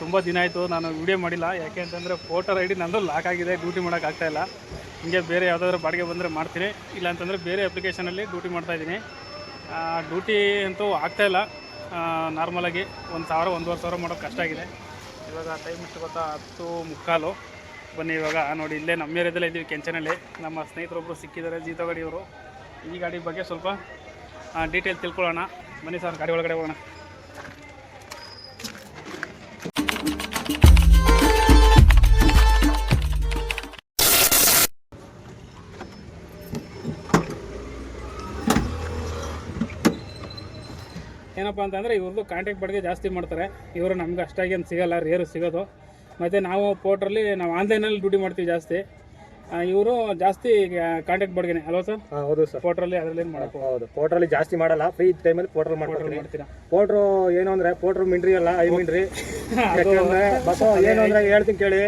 ತುಂಬ ದಿನ ಆಯಿತು, ನಾನು ವಿಡಿಯೋ ಮಾಡಿಲ್ಲ. ಯಾಕೆ ಅಂತಂದರೆ ವೋಟರ್ ಐ ಡಿ ನಂದು ಲಾಕ್ ಆಗಿದೆ ಡ್ಯೂಟಿ ಮಾಡೋಕ್ಕಾಗ್ತಾ ಇಲ್ಲ. ಹಿಂಗೆ ಬೇರೆ ಯಾವುದಾದ್ರೂ ಬಾಡಿಗೆ ಬಂದರೆ ಮಾಡ್ತೀನಿ. ಇಲ್ಲ ಅಂತಂದರೆ ಬೇರೆ ಅಪ್ಲಿಕೇಶನಲ್ಲಿ ಡ್ಯೂಟಿ ಮಾಡ್ತಾಯಿದ್ದೀನಿ ಡ್ಯೂಟಿ ಅಂತೂ ಆಗ್ತಾ ಇಲ್ಲ. ನಾರ್ಮಲಾಗಿ ಒಂದು ಸಾವಿರ, ಒಂದೂವರೆ ಸಾವಿರ ಮಾಡೋದು ಕಷ್ಟ ಆಗಿದೆ. ಇವಾಗ ಟೈಮ್ ಎಷ್ಟು ಗೊತ್ತಾ? ಹತ್ತು ಮುಕ್ಕಾಲು. ಬನ್ನಿ ಇವಾಗ, ನೋಡಿ, ಇಲ್ಲೇ ನಮ್ಮ ಏರಿಯಾದಲ್ಲೇ ಇದ್ದೀವಿ ಕೆಂಚನಲ್ಲಿ ನಮ್ಮ ಸ್ನೇಹಿತರೊಬ್ಬರು ಸಿಕ್ಕಿದ್ದಾರೆ ಜೀತ ಗಾಡಿಯವರು ಈ ಗಾಡಿ ಬಗ್ಗೆ ಸ್ವಲ್ಪ ಡೀಟೇಲ್ ತಿಳ್ಕೊಳ್ಳೋಣ. ಬನ್ನಿ ಸರ್, ಗಾಡಿ ಒಳಗಡೆ ಹೋಗೋಣ. ಏನಪ್ಪ ಅಂತಂದರೆ ಇವ್ರದ್ದು ಕಾಂಟ್ಯಾಕ್ಟ್ ಬಡ್ಗೆ ಜಾಸ್ತಿ ಮಾಡ್ತಾರೆ. ಇವರು ನಮ್ಗೆ ಅಷ್ಟಾಗಿ ಏನು ಸಿಗೋಲ್ಲ ರೇರು ಸಿಗೋದು. ಮತ್ತು ನಾವು ಪೋರ್ಟ್ರಲ್ಲಿ ನಾವು ಆನ್ಲೈನಲ್ಲಿ ಡ್ಯೂಟಿ ಮಾಡ್ತೀವಿ ಜಾಸ್ತಿ. ಇವರು ಜಾಸ್ತಿ ಕಾಂಟ್ಯಾಕ್ಟ್ ಬಡ್ಗೆನೆ. ಅಲ್ವಾ ಸರ್ ಹೌದು ಸರ್ ಪೋರ್ಟ್ರಲ್ಲಿ ಅದರಲ್ಲಿ ಏನು ಮಾಡಕ್ಕೆ ಹೌದು. ಪೋರ್ಟ್ರಲ್ಲಿ ಜಾಸ್ತಿ ಮಾಡಲ್ಲ. ಫ್ರೀ ಟೈಮಲ್ಲಿ ಪೋಟ್ರಲ್ಲಿ ಮಾಡ್ತೀನಿ ಪೋಟ್ರು ಏನು ಅಂದ್ರೆ ಪೋಟ್ರು ಮಿಂಡ್ರಿ ಅಲ್ಲ ಐ ಮಿಂಡ್ರಿ ಏನು ಅಂದ್ರೆ ಹೇಳ್ತೀನಿ ಕೇಳಿ.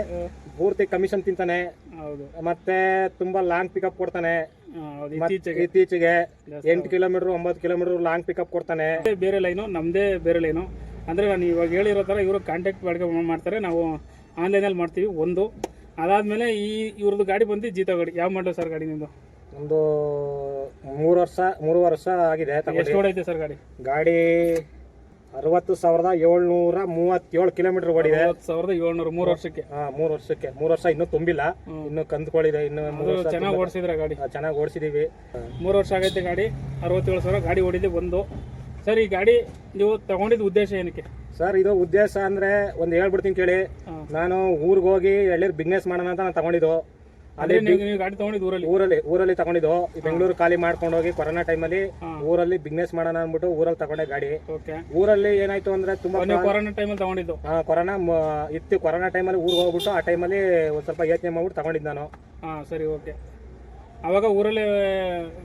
ಪೂರ್ತಿ ಕಮಿಷನ್ ತಿಂತಾನೆ. ಹೌದು. ಮತ್ತೆ ತುಂಬ ಲಾಂಗ್ ಪಿಕಪ್ ಕೊಡ್ತಾನೆ. ಇತ್ತೀಚೆಗೆ. ಇತ್ತೀಚೆಗೆ ಎಂಟು ಕಿಲೋಮೀಟರ್ ಒಂಬತ್ತು ಕಿಲೋಮೀಟರ್ ಲಾಂಗ್ ಪಿಕಪ್ ಕೊಡ್ತಾನೆ. ಬೇರೆ ಲೈನು ನಮ್ಮದೇ ಬೇರೆ ಲೈನು ಅಂದರೆ ನಾನು ಇವಾಗ ಹೇಳಿರೋ ಥರ ಇವರು ಕಾಂಟ್ಯಾಕ್ಟ್ ಬಾಡಿಗೆ ಮಾಡ್ತಾರೆ. ನಾವು ಆನ್ಲೈನಲ್ಲಿ ಮಾಡ್ತೀವಿ ಒಂದು. ಅದಾದಮೇಲೆ ಈ ಇವ್ರದ್ದು ಗಾಡಿ ಬಂದು ಜೀತ ಗಾಡಿ. ಯಾವ ಮಾಡಲು ಸರ್ ಗಾಡಿ ನಿಮ್ಮದು ಒಂದು ಮೂರು ವರ್ಷ ಮೂರು ವರ್ಷ ಆಗಿದೆ ಎಷ್ಟು ಸರ್ ಗಾಡಿ? ಗಾಡಿ ಅರವತ್ತು ಸಾವಿರದ ಏಳ್ನೂರ ಮೂವತ್ತೇಳು ಕಿಲೋಮೀಟರ್ ಓಡಿದೆ. ಸಾವಿರದ ಏಳ್ನೂರು ಮೂರು ವರ್ಷಕ್ಕೆ. ಹಾ ಮೂರು ವರ್ಷಕ್ಕೆ. ಮೂರು ವರ್ಷ ಇನ್ನೂ ತುಂಬಿಲ್ಲ. ಇನ್ನು ಕಂದ್ಕೊಳ್ಳಿದೆ ಇನ್ನು ಮೂರು ವರ್ಷ ಚೆನ್ನಾಗಿ ಓಡಿಸಿದ್ರೆ ಗಾಡಿ. ಚೆನ್ನಾಗಿ ಓಡಿಸಿದೀವಿ. ಮೂರು ವರ್ಷ ಆಗೈತೆ ಗಾಡಿ. ಅರವತ್ತೇಳು ಸಾವಿರ ಗಾಡಿ ಓಡಿದೆ ಒಂದು. ಸರ್ ಈ ಗಾಡಿ ನೀವು ತಗೊಂಡಿದ್ದ ಉದ್ದೇಶ ಏನಕ್ಕೆ? ಸರ್ ಇದು ಉದ್ದೇಶ ಅಂದ್ರೆ ಒಂದು ಹೇಳ್ಬಿಡ್ತೀನಿ ಕೇಳಿ. ನಾನು ಊರಿಗೆ ಹೋಗಿ ಎಳ್ಳೀರ್ ಬಿಸ್ನೆಸ್ ಮಾಡೋಣ ಅಂತ ನಾನು ತಗೊಂಡಿದ್ದು. ಅದೇ ನೀವು ನೀವು ಗಾಡಿ ತಗೊಂಡಿದ್ದು ಊರಲ್ಲಿ? ಊರಲ್ಲಿ ಊರಲ್ಲಿ ತಗೊಂಡಿದ್ದು. ಈ ಬೆಂಗಳೂರು ಖಾಲಿ ಮಾಡ್ಕೊಂಡು ಹೋಗಿ ಕೊರೋನಾ ಟೈಮಲ್ಲಿ ಊರಲ್ಲಿ ಬಿಸ್ನೆಸ್ ಮಾಡೋಣ ಅಂದ್ಬಿಟ್ಟು ಊರಲ್ಲಿ ತಗೊಂಡೆ ಗಾಡಿ. ಓಕೆ. ಊರಲ್ಲಿ ಏನಾಯ್ತು ಅಂದ್ರೆ ತುಂಬಾ ನೀವು ಕೊರೋನಾ ಟೈಮಲ್ಲಿ ತಗೊಂಡಿದ್ದು? ಆ, ಕೊರೋನಾ ಮ- ಇತ್ತು ಕೊರೋನಾ ಟೈಮಲ್ಲಿ ಊರಿಗೆ ಹೋಗ್ಬಿಟ್ಟು ಆ ಟೈಮಲ್ಲಿ ಒಂದ್ ಸ್ವಲ್ಪ ಯೋಚನೆ ಮಾಡ್ಬಿಟ್ಟು ತಗೊಂಡಿದ್ದು ನಾನು. ಹಾ ಸರಿ ಓಕೆ. ಅವಾಗ ಊರಲ್ಲಿ